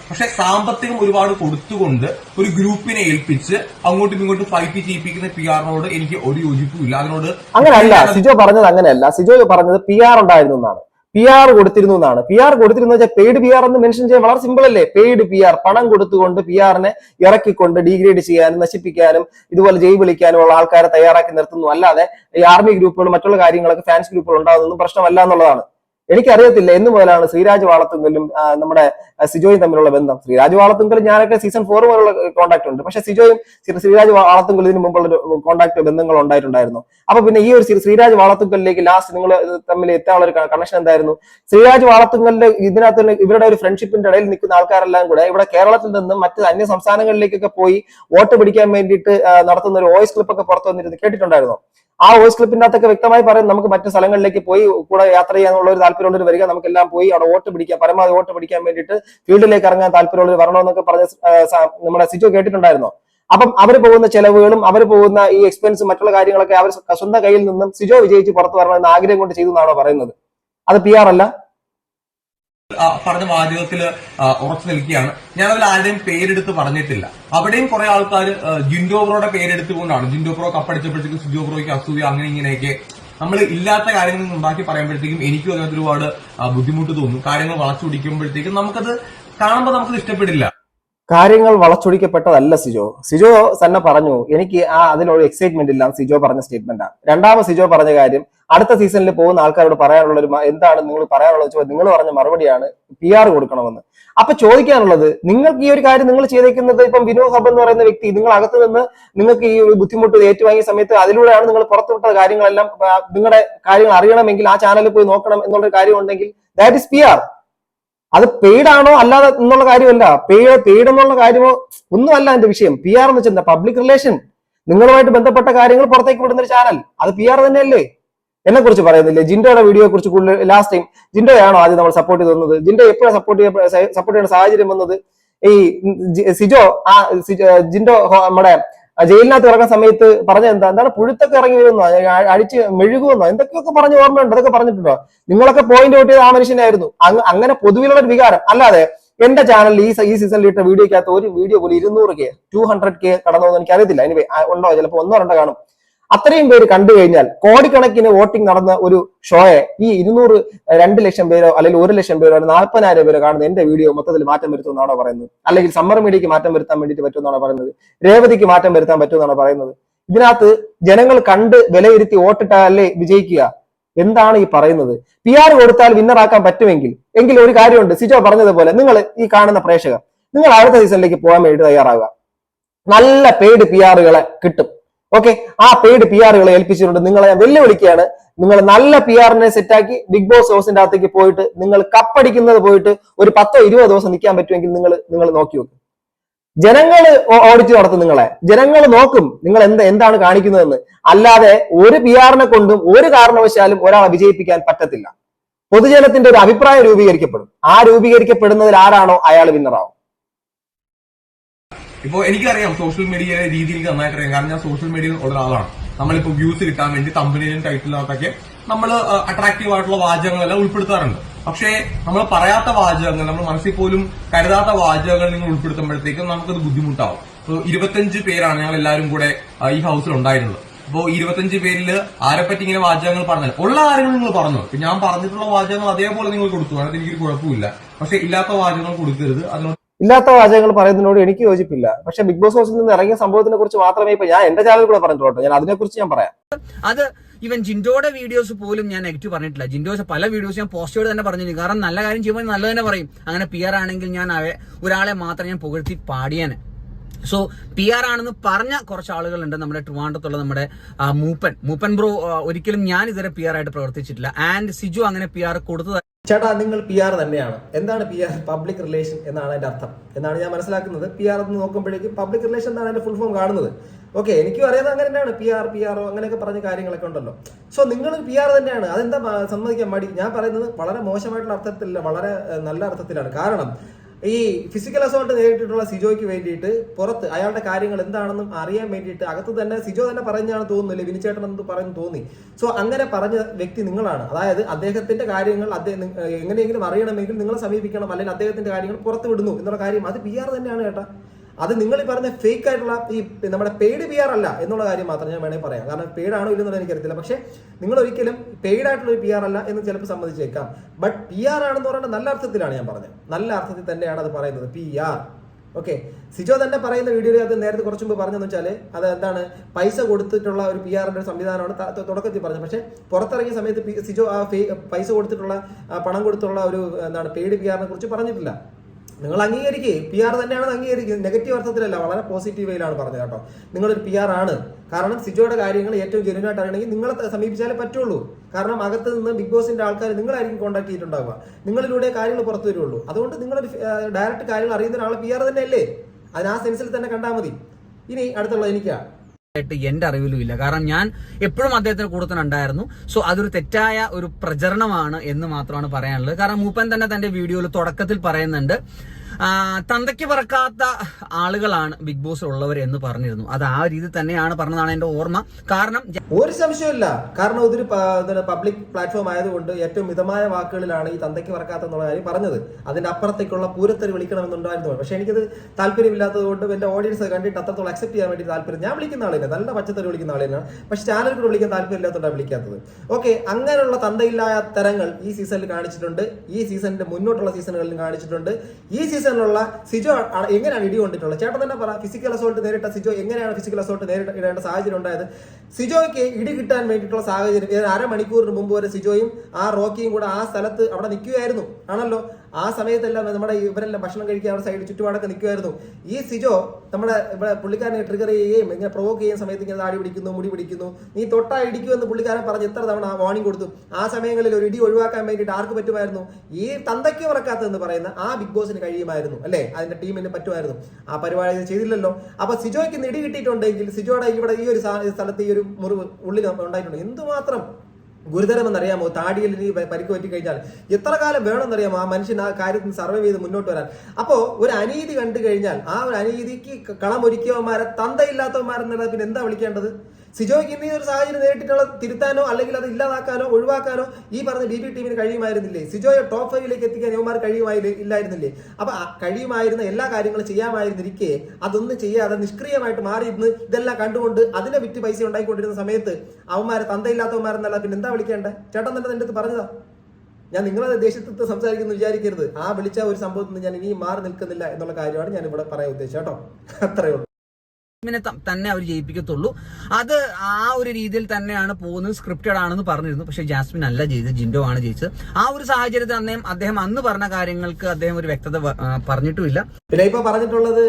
പക്ഷെ സാമ്പത്തികം ഒരുപാട് കൊടുത്തുകൊണ്ട് ഒരു ഗ്രൂപ്പിനെ ഏൽപ്പിച്ച് അങ്ങോട്ടും ഇങ്ങോട്ടും ഫൈറ്റ് ചെയ്യിപ്പിക്കുന്ന പി ആറിനോട് എനിക്ക് ഒരു യോജിപ്പും ഇല്ല അതിനോട് അങ്ങനെയല്ല സിജോ പറഞ്ഞത് അങ്ങനെയല്ല. സിജോ പറഞ്ഞത് പി ആർ ഉണ്ടായിരുന്നു എന്നാണ്. പി ആർ കൊടുത്തിരുന്നു എന്നാണ്. പി ആർ കൊടുത്തിരുന്നു വെച്ചാൽ പെയ്ഡ് പി ആർ എന്ന് മെൻഷൻ ചെയ്യാൻ വളരെ സിമ്പിൾ അല്ലേ? പെയ്ഡ് പി ആർ പണം കൊടുത്തുകൊണ്ട് പി ആറിനെ ഇറക്കിക്കൊണ്ട് ഡീഗ്രേഡ് ചെയ്യാനും നശിപ്പിക്കാനും ഇതുപോലെ ജയ് വിളിക്കാനും ഉള്ള ആൾക്കാരെ തയ്യാറാക്കി നിർത്തുന്നു. അല്ലാതെ ഈ ആർമി ഗ്രൂപ്പുകൾ മറ്റുള്ള കാര്യങ്ങളൊക്കെ ഫാൻസ് ഗ്രൂപ്പുകൾ ഉണ്ടാകുന്നൊന്നും പ്രശ്നമല്ല എന്നുള്ളതാണ്. എനിക്കറിയത്തില്ല എന്ന് മുതലാണ് ശ്രീരാജ് വാളത്തുങ്കലും നമ്മുടെ സിജോയും തമ്മിലുള്ള ബന്ധം. ശ്രീരാജ് വാളത്തുങ്കലും ഞാനൊക്കെ സീസൺ ഫോർ വരെയുള്ള കോൺടാക്ട് ഉണ്ട്. പക്ഷെ സിജോയും ശ്രീരാജ് വാളത്തുങ്കൽ ഇതിന് മുമ്പുള്ള കോൺടാക്ട് ബന്ധങ്ങൾ ഉണ്ടായിട്ടുണ്ടായിരുന്നു. അപ്പൊ പിന്നെ ഈ ഒരു ശ്രീരാജ് വാളത്തുങ്കലിലേക്ക് ലാസ്റ്റ് നിങ്ങൾ തമ്മിൽ എത്താനുള്ള ഒരു കണക്ഷൻ എന്തായിരുന്നു? ശ്രീരാജ് വാളത്തുങ്കലിന്റെ ഇതിനകത്ത് ഇവരുടെ ഒരു ഫ്രണ്ട്ഷിപ്പിന്റെ ഇടയിൽ നിൽക്കുന്ന ആൾക്കാരെല്ലാം കൂടെ ഇവിടെ കേരളത്തിൽ നിന്നും മറ്റ് അന്യ സംസ്ഥാനങ്ങളിലേക്കൊക്കെ പോയി വോട്ട് പിടിക്കാൻ വേണ്ടിയിട്ട് നടത്തുന്ന ഒരു വോയിസ് ക്ലിപ്പ് ഒക്കെ പുറത്തു വന്നിരുന്നു. കേട്ടിട്ടുണ്ടായിരുന്നോ? ആ വോയിസ് ക്ലിപ്പിന്റെ അകത്തൊക്കെ വ്യക്തമായി പറയും നമുക്ക് മറ്റു സ്ഥലങ്ങളിലേക്ക് പോയി കൂടെ യാത്ര ചെയ്യാനുള്ള ഒരു താല്പര്യമുള്ളവർ വരിക. നമുക്കെല്ലാം പോയി അവിടെ വോട്ട് പിടിക്കാൻ പരമാവധി വോട്ട് പിടിക്കാൻ വേണ്ടിയിട്ട് ഫീൽഡിലേക്ക് ഇറങ്ങാൻ താല്പര്യമുള്ളവർ വരണമെന്നൊക്കെ പറഞ്ഞ നമ്മുടെ സിജോ കേട്ടിട്ടുണ്ടായിരുന്നോ? അപ്പം അവർ പോകുന്ന ചെലവുകളും അവർ പോകുന്ന ഈ എക്സ്പെൻസും മറ്റുള്ള കാര്യങ്ങളൊക്കെ അവർ സ്വന്തം കയ്യിൽ നിന്നും സിജോ വിജയിച്ച് പുറത്തു വരണമെന്ന് ആഗ്രഹം കൊണ്ട് ചെയ്തു എന്നാണോ പറയുന്നത്? അത് പി ആർ അല്ല? പറഞ്ഞ വാചകത്തിൽ ഉറച്ചു നിൽക്കുകയാണ്. ഞാൻ അതിൽ ആരുടെയും പേരെടുത്ത് പറഞ്ഞിട്ടില്ല. അവിടെയും കുറെ ആൾക്കാർ ജിൻഡോ ബ്രോയുടെ പേരെടുത്തുകൊണ്ടാണ്. ജിൻഡോ ബ്രോ കപ്പടിച്ചപ്പോഴത്തേക്കും സുജോ ബ്രോയ്ക്ക് അസൂയ അങ്ങനെ ഇങ്ങനെയൊക്കെ നമ്മൾ ഇല്ലാത്ത കാര്യങ്ങൾ ഉണ്ടാക്കി പറയുമ്പോഴത്തേക്കും എനിക്കും അതിനകത്ത് ഒരുപാട് ബുദ്ധിമുട്ട് തോന്നും. കാര്യങ്ങൾ വളച്ചു പിടിക്കുമ്പോഴത്തേക്കും നമുക്കത് കാണുമ്പോൾ നമുക്കത് ഇഷ്ടപ്പെടില്ല. കാര്യങ്ങൾ വളച്ചൊടിക്കപ്പെട്ടതല്ല സിജോ. സിജോ തന്നെ പറഞ്ഞു എനിക്ക് ആ അതിനൊരു എക്സൈറ്റ്മെന്റ് ഇല്ല സിജോ പറഞ്ഞ സ്റ്റേറ്റ്മെന്റാണ് രണ്ടാമത് സിജോ പറഞ്ഞ കാര്യം അടുത്ത സീസണിൽ പോകുന്ന ആൾക്കാരോട് പറയാനുള്ള ഒരു എന്താണ് നിങ്ങൾ പറയാനുള്ളത് വെച്ചാൽ നിങ്ങൾ പറഞ്ഞ മറുപടിയാണ് പി ആർ കൊടുക്കണമെന്ന്. അപ്പൊ ചോദിക്കാനുള്ളത് നിങ്ങൾക്ക് ഈ ഒരു കാര്യം നിങ്ങൾ ചെയ്തേക്കുന്നത് ഇപ്പം വിനോദ് ഹബ് എന്ന് പറയുന്ന വ്യക്തി നിങ്ങൾ അകത്ത് നിന്ന് നിങ്ങൾക്ക് ഈ ഒരു ബുദ്ധിമുട്ട് ഏറ്റുവാങ്ങിയ സമയത്ത് അതിലൂടെയാണ് നിങ്ങൾ പുറത്തുവിട്ട കാര്യങ്ങളെല്ലാം നിങ്ങളുടെ കാര്യങ്ങൾ അറിയണമെങ്കിൽ ആ ചാനലിൽ പോയി നോക്കണം എന്നുള്ള കാര്യം ഉണ്ടെങ്കിൽ ദാറ്റ് ഇസ് പി ആർ അത് പെയ്ഡ് ആണോ അല്ലാതെ എന്നുള്ള കാര്യമല്ല. പെയ്ഡ് പെയ്ഡ് എന്നുള്ള കാര്യമോ ഒന്നുമല്ല എന്റെ വിഷയം. പി ആർ എന്ന് വെച്ചാൽ പബ്ലിക് റിലേഷൻ നിങ്ങളുമായിട്ട് ബന്ധപ്പെട്ട കാര്യങ്ങൾ പുറത്തേക്ക് വിടുന്ന ഒരു ചാനൽ അത് പി ആർ തന്നെയല്ലേ? എന്നെ കുറിച്ച് പറയുന്നില്ലേ? ജിൻഡോയുടെ വീഡിയോയെ കുറിച്ച് കൂടുതൽ ലാസ്റ്റ് ടൈം ജിൻഡോയാണോ ആദ്യം നമ്മൾ സപ്പോർട്ട് ചെയ്ത് തന്നത് ജിൻഡോ എപ്പോഴാണ് സപ്പോർട്ട് സപ്പോർട്ട് ചെയ്യുന്ന സാഹചര്യം വന്നത്? ഈ സിജോ ആ ജിൻഡോ നമ്മുടെ ജയിലിനകത്ത് ഇറങ്ങുന്ന സമയത്ത് പറഞ്ഞ എന്താ? എന്താണ്? പുഴുത്തൊക്കെ ഇറങ്ങി വരുന്നോ അടിച്ച് മെഴുകുമെന്നോ എന്തൊക്കെയൊക്കെ പറഞ്ഞ് ഓർമ്മയുണ്ട്? അതൊക്കെ പറഞ്ഞിട്ടുണ്ടോ? നിങ്ങളൊക്കെ പോയിന്റ് ഔട്ട് ആ മനുഷ്യനായിരുന്നു അങ്ങനെ പൊതുവിലുള്ള ഒരു വികാരം. അല്ലാതെ എന്റെ ചാനലിൽ ഈ ഈ സീസണിൽ ഇട്ട വീഡിയോക്കകത്ത് ഒരു വീഡിയോ പോലും ഇരുന്നൂറ് കെ ടു ഹൺഡ്രഡ് കെ കടന്നു എനിക്ക് അറിയത്തില്ല ഇനി ഉണ്ടോ? ചിലപ്പോൾ ഒന്നോ രണ്ടോ കാണും. അത്രയും പേര് കണ്ടു കഴിഞ്ഞാൽ കോടിക്കണക്കിന് വോട്ടിംഗ് നടന്ന ഒരു ഷോയെ ഈ ഇരുന്നൂറ് രണ്ട് ലക്ഷം പേരോ അല്ലെങ്കിൽ ഒരു ലക്ഷം പേരോ നാൽപ്പതിനായിരം പേരോ കാണുന്ന എന്റെ വീഡിയോ മൊത്തത്തിൽ മാറ്റം വരുത്തുമെന്നാണോ പറയുന്നത്? അല്ലെങ്കിൽ സമ്മർ മീഡിയക്ക് മാറ്റം വരുത്താൻ വേണ്ടിയിട്ട് പറ്റുമെന്നാണോ പറയുന്നത്? രേവതിക്ക് മാറ്റം വരുത്താൻ പറ്റുമെന്നാണോ പറയുന്നത്? ഇതിനകത്ത് ജനങ്ങൾ കണ്ട് വിലയിരുത്തി വോട്ടിട്ടാലേ വിജയിക്കുക? എന്താണ് ഈ പറയുന്നത്? പി ആർ കൊടുത്താൽ വിന്നറാക്കാൻ പറ്റുമെങ്കിൽ എങ്കിൽ ഒരു കാര്യമുണ്ട്. സിജോ പറഞ്ഞതുപോലെ നിങ്ങൾ ഈ കാണുന്ന പ്രേക്ഷകർ നിങ്ങൾ അടുത്ത സീസണിലേക്ക് പോകാൻ വേണ്ടി തയ്യാറാകുക നല്ല പെയ്ഡ് പി ആറുകളെ കിട്ടും. ഓക്കെ ആ പെയ്ഡ് പി ആറുകളെ ഏൽപ്പിച്ചിട്ടുണ്ട്. നിങ്ങളെ ഞാൻ വെല്ലുവിളിക്കുകയാണ്. നിങ്ങൾ നല്ല പി ആറിനെ സെറ്റാക്കി ബിഗ് ബോസ് ഹൗസിന്റെ അകത്തേക്ക് പോയിട്ട് നിങ്ങൾ കപ്പടിക്കുന്നത് പോയിട്ട് ഒരു പത്തോ ഇരുപതോ ദിവസം നിൽക്കാൻ പറ്റുമെങ്കിൽ നിങ്ങൾ നിങ്ങൾ നോക്കി നോക്കും. ജനങ്ങൾ ഓടിച്ചു നടത്തും നിങ്ങളെ. ജനങ്ങൾ നോക്കും നിങ്ങൾ എന്ത് എന്താണ് കാണിക്കുന്നതെന്ന്. അല്ലാതെ ഒരു പി ആറിനെ കൊണ്ടും ഒരു കാരണവശാലും ഒരാളെ വിജയിപ്പിക്കാൻ പറ്റത്തില്ല. പൊതുജനത്തിന്റെ ഒരു അഭിപ്രായം രൂപീകരിക്കപ്പെടും. ആ രൂപീകരിക്കപ്പെടുന്നതിൽ ആരാണോ അയാൾ വിന്നറാവും ഇപ്പൊ എനിക്കറിയാം സോഷ്യൽ മീഡിയയിലെ രീതിയിൽ നന്നായിട്ട് അറിയാം കാരണം ഞാൻ സോഷ്യൽ മീഡിയയിൽ ഉള്ള ഒരാളാണ്. നമ്മളിപ്പോ വ്യൂസ് കിട്ടാൻ വേണ്ടി കമ്പനിയിലും ടൈറ്റിലൊക്കെ നമ്മൾ അട്രാക്റ്റീവ് ആയിട്ടുള്ള വാചകങ്ങളെല്ലാം ഉൾപ്പെടുത്താറുണ്ട്. പക്ഷേ നമ്മൾ പറയാത്ത വാചകങ്ങൾ നമ്മൾ മനസ്സിൽ പോലും കരുതാത്ത വാചകങ്ങൾ നിങ്ങൾ ഉൾപ്പെടുത്തുമ്പോഴത്തേക്കും നമുക്കത് ബുദ്ധിമുട്ടാവും. ഇരുപത്തഞ്ച് പേരാണ് ഞങ്ങൾ എല്ലാവരും കൂടെ ഈ ഹൗസിൽ ഉണ്ടായിരുന്നത്. അപ്പോൾ ഇരുപത്തഞ്ച് പേരിൽ ആരെപ്പറ്റി ഇങ്ങനെ വാചകങ്ങൾ പറഞ്ഞാൽ ഉള്ള കാര്യങ്ങൾ നിങ്ങൾ പറഞ്ഞു? ഞാൻ പറഞ്ഞിട്ടുള്ള വാചകങ്ങൾ അതേപോലെ നിങ്ങൾ കൊടുത്തു. അതിനൊരു കുഴപ്പമില്ല. പക്ഷെ ഇല്ലാത്ത വാചകങ്ങൾ കൊടുക്കരുത്. അതിനോട് ഇല്ലാത്ത വാചകങ്ങൾ പറയുന്നതിനോട് എനിക്ക് യോജിപ്പില്ല. പക്ഷെ ബിഗ് ബോസ് ഹൗസിൽ നിന്ന് ഇറങ്ങിയ സംഭവത്തിനെ കുറിച്ച് മാത്രമേ ഇപ്പൊ ഞാൻ എന്റെ ചാനലിൽ കൂടെ പറഞ്ഞിട്ടുള്ളൂ ഞാൻ അതിനെക്കുറിച്ച് ഞാൻ പറയാം. അത് ഇവൻ ജിൻഡോയുടെ വീഡിയോസ് പോലും ഞാൻ നെഗറ്റീവ് പറഞ്ഞിട്ടില്ല. ജിൻഡോസ് പല വീഡിയോസ് ഞാൻ പോസ്റ്റോട് തന്നെ പറഞ്ഞു കാരണം നല്ല കാര്യം ചെയ്യുമ്പോൾ നല്ല തന്നെ പറയും. അങ്ങനെ പിയർ ആണെങ്കിൽ ഞാൻ ഒരാളെ മാത്രം ഞാൻ പുകഴ്ത്തി പാടിയാന്. സോ പി ആർ ആണെന്ന് പറഞ്ഞ കുറച്ച് ആളുകളുണ്ട് നമ്മുടെ ട്രിവാണ്ടത്തുള്ള നമ്മുടെ മൂപ്പൻ. മൂപ്പൻ ബ്രോ ഒരിക്കലും ഞാൻ ഇതുവരെ പി ആർ ആയിട്ട് പ്രവർത്തിച്ചിട്ടില്ല. ആൻഡ് സിജു അങ്ങനെ പി ആർ കൊടുത്തത് ചേട്ടാ നിങ്ങൾ പി ആർ തന്നെയാണ്. എന്താണ് പി ആർ പബ്ലിക് റിലേഷൻ എന്നാണ് അതിന്റെ അർത്ഥം. എന്നാണ് ഞാൻ മനസ്സിലാക്കുന്നത്. പി ആർ എന്ന് നോക്കുമ്പോഴേക്കും പബ്ലിക് റിലേഷൻ എന്നാണ് അതിന്റെ ഫുൾ ഫോം കാണുന്നത്. ഓക്കെ എനിക്കും അറിയാതെ അങ്ങനെ തന്നെയാണ്. പി ആർ പി ആർ അങ്ങനെയൊക്കെ പറഞ്ഞ കാര്യങ്ങളൊക്കെ ഉണ്ടല്ലോ. സോ നിങ്ങൾ പി ആർ തന്നെയാണ്. അതെന്താ സമ്മതിക്കാൻ മടി? ഞാൻ പറയുന്നത് വളരെ മോശമായിട്ടുള്ള അർത്ഥത്തിലല്ല വളരെ നല്ല അർത്ഥത്തിലാണ്. കാരണം ഈ ഫിസിക്കൽ അസോൾട്ട് നേരിട്ടിട്ടുള്ള സിജോയ്ക്ക് വേണ്ടിയിട്ട് പുറത്ത് അയാളുടെ കാര്യങ്ങൾ എന്താണെന്നും അറിയാൻ വേണ്ടിയിട്ട് അകത്ത് തന്നെ സിജോ തന്നെ പറഞ്ഞാണ് തോന്നുന്നില്ലേ? വിനിച്ചേട്ടൻ എന്ന് പറഞ്ഞു തോന്നി. സോ അങ്ങനെ പറഞ്ഞ വ്യക്തി നിങ്ങളാണ്. അതായത് അദ്ദേഹത്തിന്റെ കാര്യങ്ങൾ അദ്ദേഹം എങ്ങനെയെങ്കിലും അറിയണമെങ്കിൽ നിങ്ങളെ സമീപിക്കണം. അല്ലെങ്കിൽ അദ്ദേഹത്തിന്റെ കാര്യങ്ങൾ പുറത്ത് വിടുന്നു എന്നുള്ള കാര്യം. അത് പി ആർ തന്നെയാണ് കേട്ടാ. അത് നിങ്ങൾ ഈ പറഞ്ഞ ഫേക്ക് ആയിട്ടുള്ള ഈ നമ്മുടെ പെയ്ഡ് പി ആർ അല്ല എന്നുള്ള കാര്യം മാത്രം ഞാൻ വേണമെങ്കിൽ പറയാം. കാരണം പെയ്ഡ് ആണോ ഇല്ലെന്നുള്ളത് എനിക്കറിയത്തില്ല. പക്ഷേ നിങ്ങൾ ഒരിക്കലും പെയ്ഡ് ആയിട്ടുള്ള ഒരു പി ആർ അല്ല എന്ന് ചിലപ്പോൾ സമ്മതിച്ചേക്കാം. ബട്ട് പി ആർ ആണെന്ന് പറയുന്നത് നല്ല അർത്ഥത്തിലാണ് ഞാൻ പറഞ്ഞത്. നല്ല അർത്ഥത്തിൽ തന്നെയാണ് അത് പറയുന്നത്. പി ആർ ഓക്കെ സിജോ തന്നെ പറയുന്ന വീഡിയോയിൽ അത് നേരത്തെ കുറച്ച് മുമ്പ് പറഞ്ഞെന്ന് വെച്ചാൽ അത് എന്താണ്? പൈസ കൊടുത്തിട്ടുള്ള ഒരു പി ആറിന്റെ സംവിധാനമാണ് തുടക്കത്തിൽ പറഞ്ഞത്. പക്ഷേ പുറത്തിറങ്ങിയ സമയത്ത് സിജോ ആ പൈസ കൊടുത്തിട്ടുള്ള പണം കൊടുത്തുള്ള ഒരു എന്താണ് പെയ്ഡ് പി ആറിനെ കുറിച്ച് പറഞ്ഞിട്ടില്ല. നിങ്ങൾ അംഗീകരിക്കുക പി ആർ തന്നെയാണ് അംഗീകരിക്കുന്നത് നെഗറ്റീവ് അർത്ഥത്തിലല്ല വളരെ പോസിറ്റീവ് വേയിലാണ് പറഞ്ഞത് കേട്ടോ. നിങ്ങളൊരു പി ആർ ആണ്. കാരണം സിജോയുടെ കാര്യങ്ങൾ ഏറ്റവും ജെന്യൂനായിട്ട് അറിയണമെങ്കിൽ നിങ്ങളെ സമീപിച്ചാലേ പറ്റുള്ളൂ. കാരണം അകത്ത് നിന്ന് ബിഗ് ബോസിന്റെ ആൾക്കാർ നിങ്ങളായിരിക്കും കോൺടാക്ട് ചെയ്തിട്ടുണ്ടാവുക. നിങ്ങളിലൂടെ കാര്യങ്ങൾ പുറത്തു വരുള്ളൂ. അതുകൊണ്ട് നിങ്ങളൊരു ഡയറക്റ്റ് കാര്യങ്ങൾ അറിയുന്ന ഒരാൾ പി ആർ തന്നെയല്ലേ? അതിന് ആ സെൻസിൽ തന്നെ കണ്ടാൽ മതി. ഇനി അടുത്തുള്ള എനിക്കാ. ആയിട്ട് എന്റെ അറിവിലും ഇല്ല. കാരണം ഞാൻ എപ്പോഴും അദ്ദേഹത്തിന് കൂടെ തന്നെ ഉണ്ടായിരുന്നു. സോ അതൊരു തെറ്റായ ഒരു പ്രചരണമാണ് എന്ന് മാത്രമാണ് പറയാനുള്ളത്. കാരണം മൂപ്പൻ തന്നെ തന്റെ വീഡിയോയിൽ തുടക്കത്തിൽ പറയുന്നുണ്ട്. തന്തയ്ക്ക് പറക്കാത്ത ആളുകളാണ് ബിഗ് ബോസ് ഉള്ളവർ എന്ന് പറഞ്ഞിരുന്നു. അത് ആ രീതി തന്നെയാണ് പറഞ്ഞതാണ് എന്റെ ഓർമ്മ. കാരണം ഒരു സംശയമില്ല കാരണം ഇതൊരു പബ്ലിക് പ്ലാറ്റ്ഫോം ആയതുകൊണ്ട് ഏറ്റവും മിതമായ വാക്കുകളിലാണ് ഈ തന്തയ്ക്ക് പറക്കാത്ത എന്നുള്ള കാര്യം പറഞ്ഞത്. അതിന്റെ അപ്പുറത്തേക്കുള്ള പൂരത്തരി വിളിക്കണമെന്നുണ്ടായിരുന്നു. പക്ഷെ എനിക്കത് താല്പര്യമില്ലാത്തത് കൊണ്ട് എന്റെ ഓഡിയൻസ് കണ്ടിട്ട് അത്രത്തോളം അക്സെപ്റ്റ് ചെയ്യാൻ വേണ്ടി താല്പര്യം ഞാൻ വിളിക്കുന്ന ആളില്ല നല്ല പച്ചത്തറി വിളിക്കുന്ന ആളിനാണ് പക്ഷെ ചാനൽ കൂടെ വിളിക്കാൻ താല്പര്യമില്ലാത്തതുകൊണ്ടാണ് വിളിക്കാത്തത്. ഓക്കെ അങ്ങനെയുള്ള തന്തയില്ലായ തരങ്ങൾ ഈ സീസണിൽ കാണിച്ചിട്ടുണ്ട്. ഈ സീസണിന്റെ മുന്നോട്ടുള്ള സീസണുകളിലും കാണിച്ചിട്ടുണ്ട്. ഈ സീസണിലുള്ള സിജോ എങ്ങനെയാണ് ഇടി കൊണ്ടിട്ടുള്ളത്? ചേട്ടൻ തന്നെ പറ ഫിസിക്കൽ അസോൾട്ട് നേരിട്ട സിജോ എങ്ങനെയാണ് ഫിസിക്കൽ അസോൾട്ട് നേരിട്ട് ഇടേണ്ട സാഹചര്യം ഉണ്ടായത്? സിജോയ്ക്ക് ഇടി കിട്ടാൻ വേണ്ടിയിട്ടുള്ള സാഹചര്യം അരമണിക്കൂറിന് മുമ്പ് വരെ സിജോയും ആ റോക്കിയും കൂടെ ആ സ്ഥലത്ത് അവിടെ നിൽക്കുകയായിരുന്നു. ആണല്ലോ? ആ സമയത്തെല്ലാം നമ്മുടെ ഇവരെല്ലാം ഭക്ഷണം കഴിക്കാൻ അവിടെ സൈഡിൽ ചുറ്റുപാടൊക്കെ നിൽക്കുമായിരുന്നു. ഈ സിജോ നമ്മുടെ ഇവിടെ പുള്ളിക്കാരനെ ട്രിഗർ ചെയ്യുകയും ഇങ്ങനെ പ്രൊവോക്ക് ചെയ്യുന്ന സമയത്ത് ഇങ്ങനെ താടി പിടിക്കുന്നു മുടി പിടിക്കുന്നു. നീ തൊട്ടാ എന്ന് പുള്ളിക്കാരൻ പറഞ്ഞ് എത്ര തവണ വാണിംഗ് കൊടുത്തു. ആ സമയങ്ങളിൽ ഒരു ഇടി ഒഴിവാക്കാൻ വേണ്ടിയിട്ട് ആർക്ക് പറ്റുമായിരുന്നു? ഈ തന്തയ്ക്ക് പറക്കാത്തെന്ന് പറയുന്ന ആ ബിഗ് ബോസിന് കഴിയുമായിരുന്നു അല്ലേ? അതിന്റെ ടീമിന് പറ്റുമായിരുന്നു. ആ പരിപാടി ചെയ്തില്ലല്ലോ. അപ്പൊ സിജോയ്ക്ക് നിടി കിട്ടിയിട്ടുണ്ടെങ്കിൽ സിജോയുടെ ഇവിടെ ഈ ഒരു സ്ഥലത്ത് ഈ ഒരു മുറിവ് ഉള്ളിൽ ഉണ്ടായിട്ടുണ്ട്. എന്തുമാത്രം ഗുരുതരമെന്നറിയാമോ? താടിയിൽ ഇനി പരിക്ക് പറ്റി കഴിഞ്ഞാൽ എത്ര കാലം വേണമെന്നറിയാമോ ആ മനുഷ്യൻ ആ കാര്യത്തിൽ സർവൈവ് ചെയ്ത് മുന്നോട്ട് വരാൻ? അപ്പോ ഒരു അനീതി കണ്ടു കഴിഞ്ഞാൽ ആ ഒരു അനീതിക്ക് കളമൊരുക്കിയവന്മാരെ തന്തയില്ലാത്തവന്മാരെന്നുള്ളത് പിന്നെ എന്താ വിളിക്കേണ്ടത്? സിജോയ്ക്ക് ഇന്ന് ഈ ഒരു സാഹചര്യം നേരിട്ടുള്ള തിരുത്താനോ അല്ലെങ്കിൽ അത് ഇല്ലാതാക്കാനോ ഒഴിവാക്കാനോ ഈ പറഞ്ഞ ബി ബി ടീമിന് കഴിയുമായിരുന്നില്ലേ? സിജോയെ ടോപ്പ് ഫൈവിലേക്ക് എത്തിക്കാൻ യുവമാർ കഴിയുമായി ഇല്ലായിരുന്നില്ലേ? അപ്പൊ കഴിയുമായിരുന്ന എല്ലാ കാര്യങ്ങളും ചെയ്യാമായിരുന്നിരിക്കെ അതൊന്നും ചെയ്യാതെ നിഷ്ക്രിയമായിട്ട് മാറിയിരുന്ന് ഇതെല്ലാം കണ്ടുകൊണ്ട് അതിനെ വിറ്റ് പൈസ ഉണ്ടായിക്കൊണ്ടിരുന്ന സമയത്ത് അവന്മാരെ തന്തയില്ലാത്തവന്മാരെന്നല്ല പിന്നെ എന്താ വിളിക്കേണ്ടത് ചേട്ടൻ തന്നെ എന്റെ അടുത്ത് പറഞ്ഞതാ. ഞാൻ നിങ്ങളെ ദേശത്ത് സംസാരിക്കുന്നു വിചാരിക്കരുത്. ആ വിളിച്ച ഒരു സംഭവത്തിൽ നിന്ന് ഞാൻ ഇനിയും മാറി നിൽക്കുന്നില്ല എന്നുള്ള കാര്യമാണ് ഞാൻ ഇവിടെ പറയാൻ ഉദ്ദേശിച്ചത്. കേട്ടോ? അത്രയേ ഉള്ളൂ തന്നെ അവർ ജയിപ്പിക്കത്തുള്ളൂ. അത് ആ ഒരു രീതിയിൽ തന്നെയാണ് പോകുന്നത് സ്ക്രിപ്റ്റഡ് ആണെന്ന് പറഞ്ഞിരുന്നു. പക്ഷെ ജാസ്മിൻ അല്ല ജയിച്ചത് ജിൻഡോ ആണ് ജയിച്ചത്. ആ ഒരു സാഹചര്യത്തിൽ അദ്ദേഹം അദ്ദേഹം അന്ന് പറഞ്ഞ കാര്യങ്ങൾക്ക് അദ്ദേഹം ഒരു വ്യക്തത പറഞ്ഞിട്ടുമില്ല. പിന്നെ ഇപ്പൊ പറഞ്ഞിട്ടുള്ളത്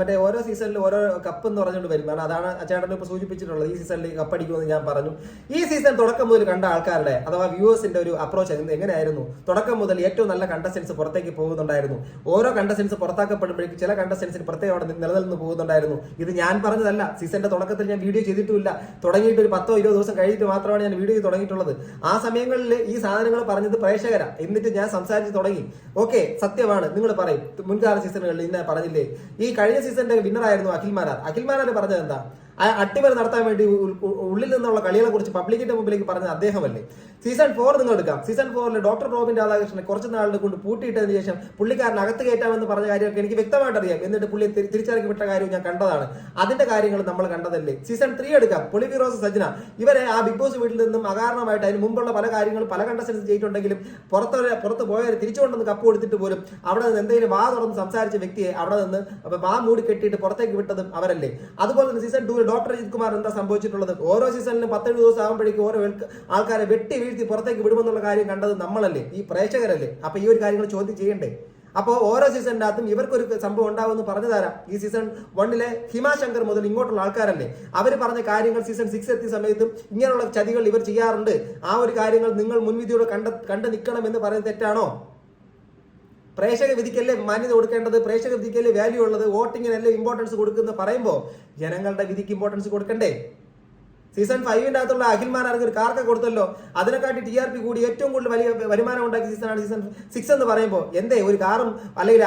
മറ്റേ ഓരോ സീസണിലും ഓരോ കപ്പ് എന്ന് പറഞ്ഞുകൊണ്ട് വരും. കാരണം അതാണ് ചേട്ടൻ ഇപ്പൊ സൂചിപ്പിച്ചിട്ടുള്ളത്. ഈ സീസണിൽ കപ്പ് അടിക്കുമെന്ന് ഞാൻ പറഞ്ഞു. ഈ സീസൺ തുടക്കം മുതൽ കണ്ട ആൾക്കാരുടെ അഥവാ വ്യൂവേഴ്സിന്റെ ഒരു അപ്രോച്ച് എങ്ങനെയായിരുന്നു? തുടക്കം മുതൽ ഏറ്റവും നല്ല കണ്ടസ്റ്റൻസ് പുറത്തേക്ക് പോകുന്നുണ്ടായിരുന്നു. ഓരോ കണ്ടസ്റ്റൻസ് പുറത്താക്കപ്പെടുമ്പോഴേക്കും ചില കണ്ടസ്റ്റൻസിന് പ്രത്യേകം അവിടെ നിലനിന്ന് പോകുന്നുണ്ടായിരുന്നു. ഇത് ഞാൻ പറഞ്ഞതല്ല. സീസന്റെ തുടക്കത്തിൽ ഞാൻ വീഡിയോ ചെയ്തിട്ടുമില്ല. തുടങ്ങിയിട്ട് ഒരു പത്തോ ഇരുപതോ ദിവസം കഴിഞ്ഞിട്ട് മാത്രമാണ് ഞാൻ വീഡിയോ തുടങ്ങിയിട്ടുള്ളത്. ആ സമയങ്ങളിൽ ഈ സാധനങ്ങൾ പറഞ്ഞത് പ്രേക്ഷകരാ. എന്നിട്ട് ഞാൻ സംസാരിച്ച് തുടങ്ങി. ഓക്കെ സത്യമാണ്. നിങ്ങൾ പറയും. മുൻകാല സീസണുകളിൽ ഇന്ന പറഞ്ഞില്ലേ? ഈ കഴിഞ്ഞ സീസണിന്റെ വിന്നറായിരുന്നു അഖിൽ മാരാർ അഖിൽ മാരാർ പറഞ്ഞത് എന്താ ആ അട്ടിമറി നടത്താൻ വേണ്ടി ഉള്ളിൽ നിന്നുള്ള കളികളെ കുറിച്ച് പബ്ലിക്കിന്റെ മുമ്പിലേക്ക് പറഞ്ഞ അദ്ദേഹമല്ലേ? സീസൺ ഫോർ നിങ്ങൾ എടുക്കാം. സീസൺ ഫോറിൽ ഡോക്ടർ റോബിൻ രാധാകൃഷ്ണനെ കുറച്ച് നാളിനെ കൊണ്ട് പൂട്ടിയിട്ടതിന് ശേഷം പുള്ളിക്കാരൻ അകത്ത് കയറ്റാമെന്ന് പറഞ്ഞ കാര്യമൊക്കെ എനിക്ക് വ്യക്തമായിട്ട് അറിയാം എന്നിട്ട് പുള്ളി തിരി- തിരിച്ചിറക്കി വിട്ട കാര്യം ഞാൻ കണ്ടതാണ്. അതിന്റെ കാര്യങ്ങൾ നമ്മൾ കണ്ടതല്ലേ? സീസൺ ത്രീ എടുക്കാം. പൊളിഫിറോസ് സജ്ന ഇവരെ ആ ബിഗ് ബോസ് വീട്ടിൽ നിന്നും അകാരണമായിട്ട് അതിന് മുമ്പുള്ള പല കാര്യങ്ങളും പല കണ്ടസ്റ്റൻസ് ചെയ്തിട്ടുണ്ടെങ്കിലും പുറത്തവരെ പുറത്ത് പോയവരെ തിരിച്ചു കൊണ്ടുവന്ന് കപ്പ് കൊടുത്തിട്ട് പോലും അവിടെ നിന്ന് എന്തെങ്കിലും വാ തുറന്ന് സംസാരിച്ച വ്യക്തിയെ അവിടെ നിന്ന് വാ മൂടി കെട്ടിയിട്ട് പുറത്തേക്ക് വിട്ടതും അവരല്ലേ? അതുപോലെ season two doctor Ajith Kumar എന്താ സംഭവിച്ചിട്ടുള്ളത്? ഓരോ സീസണിലും പത്തേഴ് ദിവസം ആകുമ്പോഴേക്കും ഓരോ ആൾക്കാരെ വെട്ടി വീഴ്ത്തി പുറത്തേക്ക് വിടുമെന്നുള്ള കാര്യം കണ്ടത് നമ്മളല്ലേ? ഈ പ്രേക്ഷകരല്ലേ? അപ്പൊ ഈ ഒരു കാര്യങ്ങൾ ചോദ്യം ചെയ്യണ്ടേ? അപ്പോൾ ഓരോ സീസണിന്റെ അകത്തും ഇവർക്കൊരു സംഭവം ഉണ്ടാവുമെന്ന് പറഞ്ഞു തരാം ഈ സീസൺ വണ്ണിലെ ഹിമാശങ്കർ മുതൽ ഇങ്ങോട്ടുള്ള ആൾക്കാരല്ലേ? അവർ പറഞ്ഞ കാര്യങ്ങൾ സീസൺ സിക്സ് എത്തിയ സമയത്തും ഇങ്ങനെയുള്ള ചതികൾ ഇവർ ചെയ്യാറുണ്ട്. ആ ഒരു കാര്യങ്ങൾ നിങ്ങൾ മുൻവിധിയോടെ കണ്ട കണ്ടു നിൽക്കണം എന്ന് പറയുന്നത് തെറ്റാണോ? പ്രേക്ഷക വിധിക്കല്ലേ മാന്യത കൊടുക്കേണ്ടത്? പ്രേക്ഷക വിധിക്കല്ലേ വാല്യൂ ഉള്ളത്? വോട്ടിങ്ങിനല്ലേ ഇമ്പോർട്ടൻസ് കൊടുക്കുന്ന പറയുമ്പോൾ ജനങ്ങളുടെ വിധിക്ക് ഇമ്പോർട്ടൻസ് കൊടുക്കണ്ടേ? സീസൺ ഫൈവിന്റെ അകത്തുള്ള അഖിൽമാരാർക്ക് ഒരു കാർക്ക കൊടുത്തല്ലോ. അതിനെക്കാട്ടി ടി ആർ പി കൂടി ഏറ്റവും കൂടുതൽ വലിയ വരുമാനം ഉണ്ടാക്കിയ സീസണാണ് സീസൺ സിക്സ് എന്ന് പറയുമ്പോൾ എന്തേ ഒരു കാറും അല്ലെങ്കിൽ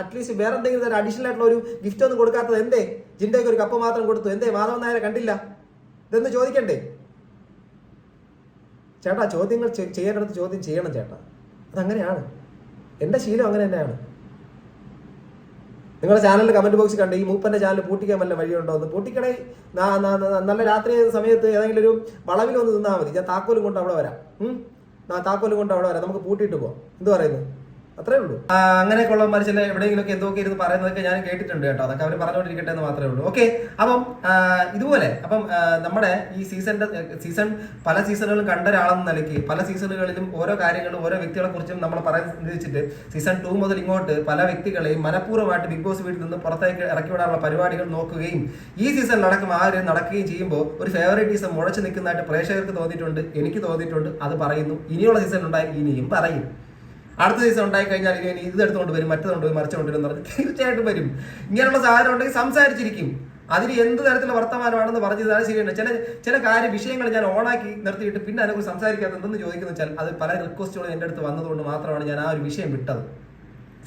അറ്റ്ലീസ്റ്റ് വേറെ എന്തെങ്കിലും തരം അഡീഷണൽ ആയിട്ടുള്ള ഒരു ഗിഫ്റ്റ് ഒന്നും കൊടുക്കാത്തത് എന്തേ? ജിൻഡയ്ക്ക് ഒരു കപ്പ് മാത്രം കൊടുത്തു. എന്തേ മാധവൻ നായരെ കണ്ടില്ല? ഇതെന്ന് ചോദിക്കണ്ടേ? ചേട്ടാ ചോദ്യങ്ങൾ ചെയ്യേണ്ടടുത്ത് ചോദ്യം ചെയ്യണം ചേട്ടാ. അതങ്ങനെയാണ്. എന്റെ ശീലം അങ്ങനെ തന്നെയാണ്. നിങ്ങളുടെ ചാനലിൽ കമന്റ് ബോക്സ് കണ്ട് ഈ മൂപ്പന്റെ ചാനൽ പൂട്ടിക്കാൻ വല്ല വഴിയുണ്ടോ എന്ന് പൂട്ടിക്കണേ നല്ല രാത്രി സമയത്ത് ഏതെങ്കിലും ഒരു വളവിൽ ഒന്ന് നിന്നാൽ മതി. ഞാൻ താക്കോലും കൊണ്ട് അവിടെ വരാം. താക്കോലും കൊണ്ട് അവിടെ വരാം. നമുക്ക് പൂട്ടിയിട്ട് പോവാം. എന്ത് പറയുന്നു? അത്രേ ഉള്ളൂ. അങ്ങനെയൊക്കെ ഉള്ള മനുഷ്യൻ എവിടെയെങ്കിലുമൊക്കെ എന്തൊക്കെ ഇരുന്ന് പറയുന്നതൊക്കെ ഞാൻ കേട്ടിട്ടുണ്ട് കേട്ടോ. അതൊക്കെ അവർ പറഞ്ഞുകൊണ്ടിരിക്കട്ടെ എന്ന് മാത്രമേ ഉള്ളൂ. ഓക്കെ അപ്പം ഇതുപോലെ അപ്പം നമ്മുടെ ഈ സീസണിന്റെ സീസൺ പല സീസണുകളും കണ്ട ഒരാളെന്ന നിലയ്ക്ക് പല സീസണുകളിലും ഓരോ കാര്യങ്ങളും ഓരോ വ്യക്തികളെ കുറിച്ചും നമ്മൾ പറയുന്നത് സീസൺ ടു മുതൽ ഇങ്ങോട്ട് പല വ്യക്തികളെയും മനഃപൂർവമായിട്ട് ബിഗ് ബോസ് വീട്ടിൽ നിന്ന് പുറത്തേക്ക് ഇറക്കി വിടാനുള്ള പരിപാടികൾ നോക്കുകയും ഈ സീസണിൽ അടക്കം ആ ഒരു നടക്കുകയും ചെയ്യുമ്പോൾ ഒരു ഫേവറേറ്റീസം മുഴച്ചു നിൽക്കുന്നതായിട്ട് പ്രേക്ഷകർക്ക് തോന്നിയിട്ടുണ്ട് എനിക്ക് തോന്നിയിട്ടുണ്ട് അത് പറയുന്നു. ഇനിയുള്ള സീസൺ ഉണ്ടായി ഇനിയും പറയും. അടുത്ത ദിവസം ഉണ്ടായി കഴിഞ്ഞാൽ ഇനി ഇത് എടുത്തുകൊണ്ട് വരും മറ്റതുകൊണ്ട് വരും മറിച്ചുകൊണ്ട് വരും എന്ന് പറഞ്ഞ് തീർച്ചയായിട്ടും വരും. ഇങ്ങനെയുള്ള സാധനം ഉണ്ടെങ്കിൽ സംസാരിച്ചിരിക്കും. അതിന് എന്ത് തരത്തിലുള്ള വർത്തമാനമാണെന്ന് പറഞ്ഞതാണ് ശരിയാണ് ചില ചില കാര്യ വിഷയങ്ങൾ ഞാൻ ഓണാക്കി നിർത്തിയിട്ട് പിന്നെ അതിനെക്കുറിച്ച് സംസാരിക്കാത്ത എന്തെന്ന് ചോദിക്കുന്നു വെച്ചാൽ അത് പല റിക്വസ്റ്റുകളും എന്റെ അടുത്ത് വന്നതുകൊണ്ട് മാത്രമാണ് ഞാൻ ആ ഒരു വിഷയം വിട്ടത്.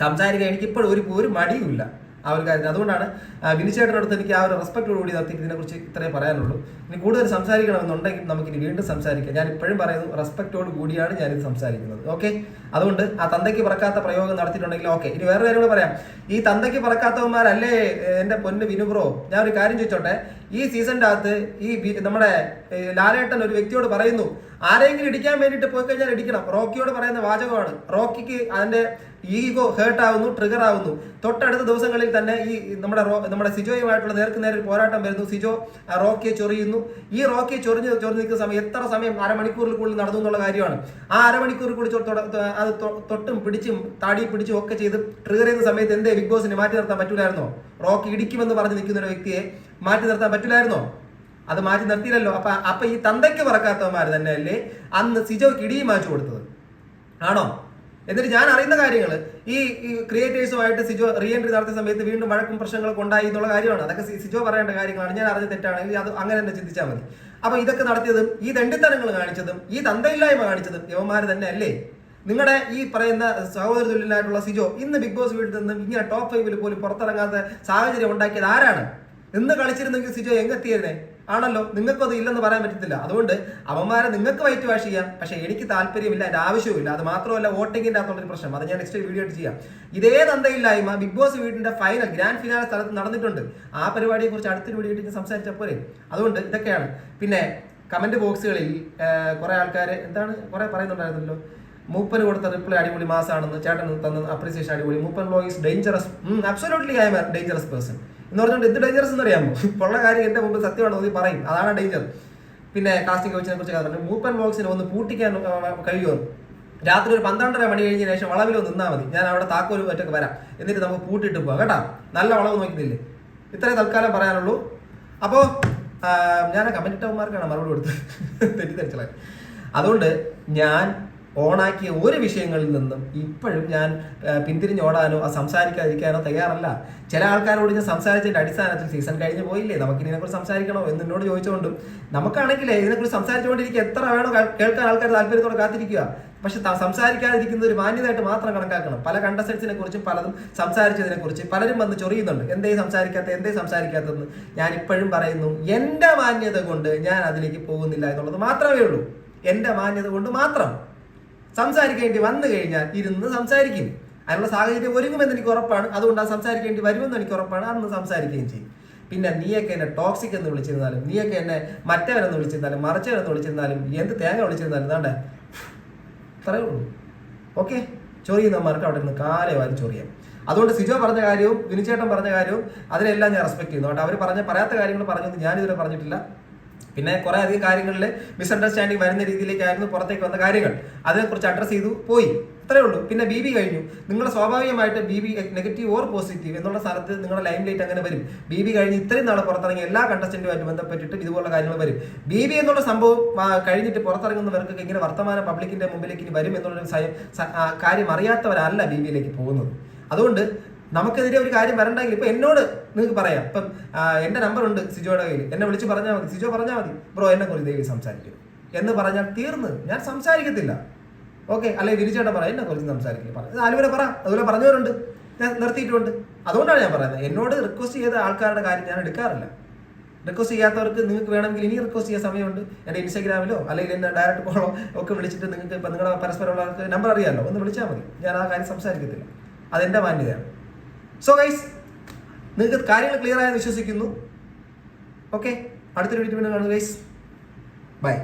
സംസാരിക്കാൻ എനിക്കിപ്പോഴും ഒരു ഒരു മടിയുമില്ല. ആ ഒരു കാര്യത്തിൽ അതുകൊണ്ടാണ് അടുത്ത് എനിക്ക് ആ ഒരു റെസ്പെക്റ്റോട് കൂടി ഇതിനെ ഇതിനെക്കുറിച്ച് ഇത്രേ പറയാനുള്ളൂ. ഇനി കൂടുതൽ സംസാരിക്കണമെന്നുണ്ടെങ്കിൽ നമുക്കിനി വീണ്ടും സംസാരിക്കാം. ഞാൻ ഇപ്പോഴും പറയുന്നു റെസ്പെക്റ്റോട് കൂടിയാണ് ഞാനിത് സംസാരിക്കുന്നത്. ഓക്കെ അതുകൊണ്ട് ആ തന്തയ്ക്ക് പറക്കാത്ത പ്രയോഗം നടത്തിയിട്ടുണ്ടെങ്കിൽ ഓക്കെ ഇനി വേറെ കാര്യം കൂടെ പറയാം. ഈ തന്തയ്ക്ക് പറക്കാത്തവന്മാരല്ലേ എന്റെ പൊന്ന് വിനുബ്രോ ഞാൻ ഒരു കാര്യം ചോദിച്ചോട്ടെ? ഈ സീസണിന്റെ അകത്ത് ഈ നമ്മുടെ ലാലേട്ടൻ ഒരു വ്യക്തിയോട് പറയുന്നു ആരെങ്കിലും ഇടിക്കാൻ വേണ്ടിയിട്ട് പോയി കഴിഞ്ഞാൽ ഇടിക്കണം. റോക്കിയോട് പറയുന്ന വാചകമാണ്. റോക്കിക്ക് അതിന്റെ ഈഗോ ഹേർട്ട് ആവുന്നു ട്രിഗർ ആവുന്നു. തൊട്ടടുത്ത ദിവസങ്ങളിൽ തന്നെ ഈ നമ്മുടെ നമ്മുടെ സിജോയുമായിട്ടുള്ള നേർക്ക് നേരെ പോരാട്ടം വരുന്നു. സിജോ റോക്കിയെ ചൊറിയുന്നു. ഈ റോക്കിയെ ചൊറിഞ്ഞ് ചൊറിഞ്ഞ് നിൽക്കുന്ന സമയം എത്ര സമയം അരമണിക്കൂറിൽ കൂടുതൽ നടന്നു എന്നുള്ള കാര്യമാണ്. ആ അരമണിക്കൂറിൽ കൂടി അത് തൊട്ടും പിടിച്ചും താടി പിടിച്ചും ഒക്കെ ചെയ്ത് ട്രിഗർ ചെയ്യുന്ന സമയത്ത് എന്തേ? ബിഗ് ബോസിനെ മാറ്റി നിർത്താൻ പറ്റൂലായിരുന്നോ? റോക്കി ഇടിക്കുമെന്ന് പറഞ്ഞ് നിൽക്കുന്ന ഒരു വ്യക്തിയെ മാറ്റി നിർത്താൻ പറ്റില്ലായിരുന്നോ? അത് മാറ്റി നിർത്തിയില്ലല്ലോ. അപ്പൊ അപ്പൊ ഈ തന്തയ്ക്ക് പറക്കാത്തവന്മാർ തന്നെയല്ലേ അന്ന് സിജോക്ക് ഇടിയും മാറ്റി കൊടുത്തത്. ആണോ? എന്നിട്ട് ഞാൻ അറിയുന്ന കാര്യങ്ങൾ ഈ ക്രിയേറ്റേഴ്സുമായിട്ട് സിജോ റീഎൻട്രി നടത്തിയ സമയത്ത് വീണ്ടും വഴക്കും പ്രശ്നങ്ങളൊക്കെ ഉണ്ടായി എന്നുള്ള കാര്യമാണ്. അതൊക്കെ സിജോ പറയേണ്ട കാര്യങ്ങളാണ്. ഞാൻ അറിഞ്ഞ തെറ്റാണെങ്കിൽ അത് അങ്ങനെ തന്നെ ചിന്തിച്ചാൽ മതി. അപ്പൊ ഇതൊക്കെ നടത്തിയതും ഈ ദണ്ഡിത്തരങ്ങൾ കാണിച്ചതും ഈ തന്തയില്ലായ്മ കാണിച്ചതും യവന്മാർ തന്നെ അല്ലേ നിങ്ങളുടെ ഈ പറയുന്ന സഹോദര തുല്യനായിട്ടുള്ള സിജോ ഇന്ന് ബിഗ് ബോസ് വീട്ടിൽ നിന്നും ഇങ്ങനെ ടോപ്പ് ഫൈവിൽ പോലും പുറത്തിറങ്ങാത്ത സാഹചര്യം ഉണ്ടാക്കിയത് ആരാണ്? ഇന്ന് കളിച്ചിരുന്നെങ്കിൽ സിജോ എങ്ങെത്തിയിരുന്നേ ആണല്ലോ നിങ്ങൾക്കും അത് ഇല്ലെന്ന് പറയാൻ പറ്റത്തില്ല. അതുകൊണ്ട് അവന്മാരെ നിങ്ങൾക്ക് വൈറ്റ് വാഷ് ചെയ്യാം പക്ഷേ എനിക്ക് താല്പര്യമില്ല അതിന്റെ ആവശ്യവുമില്ല. അത് മാത്രമല്ല വോട്ടിങ്ങിന്റെ അകത്തുള്ളൊരു പ്രശ്നം. അത് ഞാൻ നെക്സ്റ്റ് വീഡിയോ ആയിട്ട് ചെയ്യാം. ഇതേ തന്തയില്ലായ്മ ബിഗ് ബോസ് വീടിന്റെ ഫൈനൽ ഗ്രാൻഡ് ഫിനാലെ സ്ഥലത്ത് നടന്നിട്ടുണ്ട്. ആ പരിപാടിയെ കുറിച്ച് അടുത്തൊരു വീഡിയോ ആയിട്ട് സംസാരിച്ചാൽ പോരെ? അതുകൊണ്ട് ഇതൊക്കെയാണ്. പിന്നെ കമന്റ് ബോക്സുകളിൽ കുറെ ആൾക്കാർ എന്താണ്? കുറെ പറയുന്നുണ്ടായിരുന്നല്ലോ. മൂപ്പന് കൊടുത്ത റിപ്ലൈ അടിപൊളി മാസാണെന്ന് ചേട്ടൻ തന്ന അപ്രീസിയേഷൻ അടിപൊളി. മൂപ്പൻ is dangerous absolutely I'm dangerous person എന്ന് പറഞ്ഞുകൊണ്ട് എന്ത് ഡേഞ്ചറസ് എന്ന് അറിയാമോ? ഉള്ള കാര്യം എന്റെ മുമ്പ് സത്യമാണോ നീ പറയും. അതാണ് ഡേഞ്ചർ പിന്നെ കാസ്റ്റിംഗ് കോച്ചിനെ കുറിച്ച് പറഞ്ഞു മൂപ്പൻ ബോക്സിനെ ഒന്ന് പൂട്ടിക്കാൻ കഴിയുമോ? രാത്രി ഒരു പന്ത്രണ്ടര മണി കഴിഞ്ഞ ശേഷം വളവിലോ നിന്നാൽ മതി. ഞാൻ അവിടെ താക്കോൽ ഒറ്റയ്ക്ക് വരാം. എന്നിട്ട് നമുക്ക് പൂട്ടിട്ട് പോവാം കേട്ടോ? നല്ല വളവ് നോക്കുന്നില്ലേ ഇത്രയും തൽക്കാലം പറയാനുള്ളൂ. അപ്പോൾ ഞാൻ കമന്റ് ഇട്ടവന്മാർക്കാണ് മറുപടി കൊടുത്തത്. തെറ്റിദ്ധരിച്ചത്. അതുകൊണ്ട് ഞാൻ ഓണാക്കിയ ഒരു വിഷയങ്ങളിൽ നിന്നും ഇപ്പോഴും ഞാൻ പിന്തിരിഞ്ഞ് പിന്തിരിഞ്ഞോടാനോ സംസാരിക്കാതിരിക്കാനോ തയ്യാറല്ല. ചില ആൾക്കാരോട് ഞാൻ സംസാരിച്ചതിന്റെ അടിസ്ഥാനത്തിൽ സീസൺ കഴിഞ്ഞ് പോയില്ലേ? നമുക്ക് ഇതിനെക്കുറിച്ച് സംസാരിക്കണോ എന്ന് എന്നോട് ചോദിച്ചുകൊണ്ടും നമുക്കാണെങ്കിൽ ഇതിനെക്കുറിച്ച് സംസാരിച്ചുകൊണ്ടിരിക്കുക എത്ര വേണോ കേൾക്കാൻ ആൾക്കാർ താല്പര്യത്തോടെ കാത്തിരിക്കുക. പക്ഷെ സംസാരിക്കാതിരിക്കുന്ന ഒരു മാന്യതയായിട്ട് മാത്രം കണക്കാക്കണം. പല കണ്ടസ്റ്റൻസിനെ കുറിച്ചും പലതും സംസാരിച്ചതിനെ കുറിച്ച് പലരും വന്ന് ചൊറിയുന്നുണ്ട്. എന്തേ സംസാരിക്കാത്ത എന്തേ സംസാരിക്കാത്തതെന്ന് ഞാൻ ഇപ്പോഴും പറയുന്നു. എന്റെ മാന്യത കൊണ്ട് ഞാൻ അതിലേക്ക് പോകുന്നില്ല എന്നുള്ളത് മാത്രമേ ഉള്ളൂ. എന്റെ മാന്യത കൊണ്ട് മാത്രം. സംസാരിക്കേണ്ടി വന്നു കഴിഞ്ഞാൽ ഇരുന്ന് സംസാരിക്കും. അതിനുള്ള സാഹചര്യം ഒരുങ്ങുമെന്ന് എനിക്ക് ഉറപ്പാണ്. അതുകൊണ്ട് ആ സംസാരിക്കേണ്ടി വരുമെന്ന് എനിക്ക് ഉറപ്പാണ്. അന്ന് സംസാരിക്കുകയും ചെയ്യും. പിന്നെ നീയൊക്കെ എന്നെ ടോക്സിക് എന്ന് വിളിച്ചിരുന്നാലും നീയൊക്കെ എന്നെ മറ്റവരെന്ന് വിളിച്ചിരുന്നാലും മറച്ചവരെന്ന് വിളിച്ചിരുന്നാലും എന്ത് തേങ്ങ വിളിച്ചിരുന്നാലും താണ്ടേ അത്രയേ ഉള്ളൂ. ഓക്കെ? ചൊറിയുന്നവന്മാർക്ക് അവിടെ നിന്ന് കാലേ വാരി ചൊറിയാം. അതുകൊണ്ട് സിജോ പറഞ്ഞ കാര്യവും വിനിചേട്ടൻ പറഞ്ഞ കാര്യവും അതിനെല്ലാം ഞാൻ റെസ്പെക്ട് ചെയ്യുന്നു. കേട്ടോ അവർ പറഞ്ഞ പറയാത്ത കാര്യങ്ങൾ പറഞ്ഞത് ഞാനിതുവരെ പറഞ്ഞിട്ടില്ല. പിന്നെ കുറെ അധികം കാര്യങ്ങളിൽ മിസ്അണ്ടർസ്റ്റാൻഡിങ് വരുന്ന രീതിയിലേക്കായിരുന്നു പുറത്തേക്ക് വന്ന കാര്യങ്ങൾ. അതിനെക്കുറിച്ച് അഡ്രസ്സ് ചെയ്തു പോയി. അത്രേ ഉള്ളൂ. പിന്നെ ബി ബി കഴിഞ്ഞു. നിങ്ങൾ സ്വാഭാവികമായിട്ട് B B negative or positive എന്നുള്ള സ്ഥലത്ത് നിങ്ങളുടെ ലൈം ലൈറ്റ് അങ്ങനെ വരും. ബി ബി കഴിഞ്ഞ് ഇത്രയും നാളെ പുറത്തിറങ്ങി എല്ലാ കണ്ടസ്റ്റന്റുമായിട്ട് ബന്ധപ്പെട്ടിട്ട് ഇതുപോലുള്ള കാര്യങ്ങൾ വരും. ബി ബി എന്നുള്ള സംഭവം കഴിഞ്ഞിട്ട് പുറത്തിറങ്ങുന്നവർക്കൊക്കെ ഇങ്ങനെ വർത്തമാന പബ്ലിക്കിന്റെ മുമ്പിലേക്ക് ഇനി വരും എന്നുള്ളൊരു കാര്യം അറിയാത്തവരല്ല ബി ബിയിലേക്ക് പോകുന്നത്. അതുകൊണ്ട് നമുക്കെതിരെ ഒരു കാര്യം വരണ്ടെങ്കിൽ ഇപ്പൊ എന്നോട് നിങ്ങൾക്ക് പറയാം. ഇപ്പം എന്റെ നമ്പർ ഉണ്ട് സിജോയുടെ കയ്യിൽ എന്നെ വിളിച്ച് പറഞ്ഞാൽ മതി. സിജോ പറഞ്ഞാൽ മതി. ബ്രോ എന്നെ കുറിച്ച് ദേവി സംസാരിക്കും. എന്ന് പറഞ്ഞാൽ തീർന്ന്. ഞാൻ സംസാരിക്കത്തില്ല. ഓക്കെ? അല്ലെങ്കിൽ വിരിച്ചേട്ട പറ. എന്നെ കുറിച്ച് സംസാരിക്കില്ല പറ. ആലുവിനെ പറ. അതുപോലെ പറഞ്ഞവരുണ്ട്. ഞാൻ നിർത്തിയിട്ടുണ്ട്. അതുകൊണ്ടാണ് ഞാൻ പറയുന്നത്. എന്നോട് റിക്വസ്റ്റ് ചെയ്ത ആൾക്കാരുടെ കാര്യം ഞാൻ എടുക്കാറില്ല. റിക്വസ്റ്റ് ചെയ്യാത്തവർക്ക് നിങ്ങൾക്ക് വേണമെങ്കിൽ ഇനി റിക്വസ്റ്റ് ചെയ്യാൻ സമയമുണ്ട്. എന്റെ ഇൻസ്റ്റാഗ്രാമിലോ അല്ലെങ്കിൽ എന്നെ ഡയറക്റ്റ് കോളോ ഒക്കെ വിളിച്ചിട്ട് നിങ്ങൾക്ക് ഇപ്പം നിങ്ങളുടെ പരസ്പരമുള്ള നമ്പർ അറിയാമല്ലോ ഒന്ന് വിളിച്ചാൽ മതി. ഞാൻ ആ കാര്യം സംസാരിക്കത്തില്ല. അതെന്റെ മാന്യതയാണ്. സോ ഗൈസ് നിങ്ങൾക്ക് കാര്യങ്ങൾ ക്ലിയർ ആയെന്ന് വിശ്വസിക്കുന്നു. ഓക്കെ അടുത്തൊരു വീഡിയോ കാണുന്നു ഗൈസ് ബൈ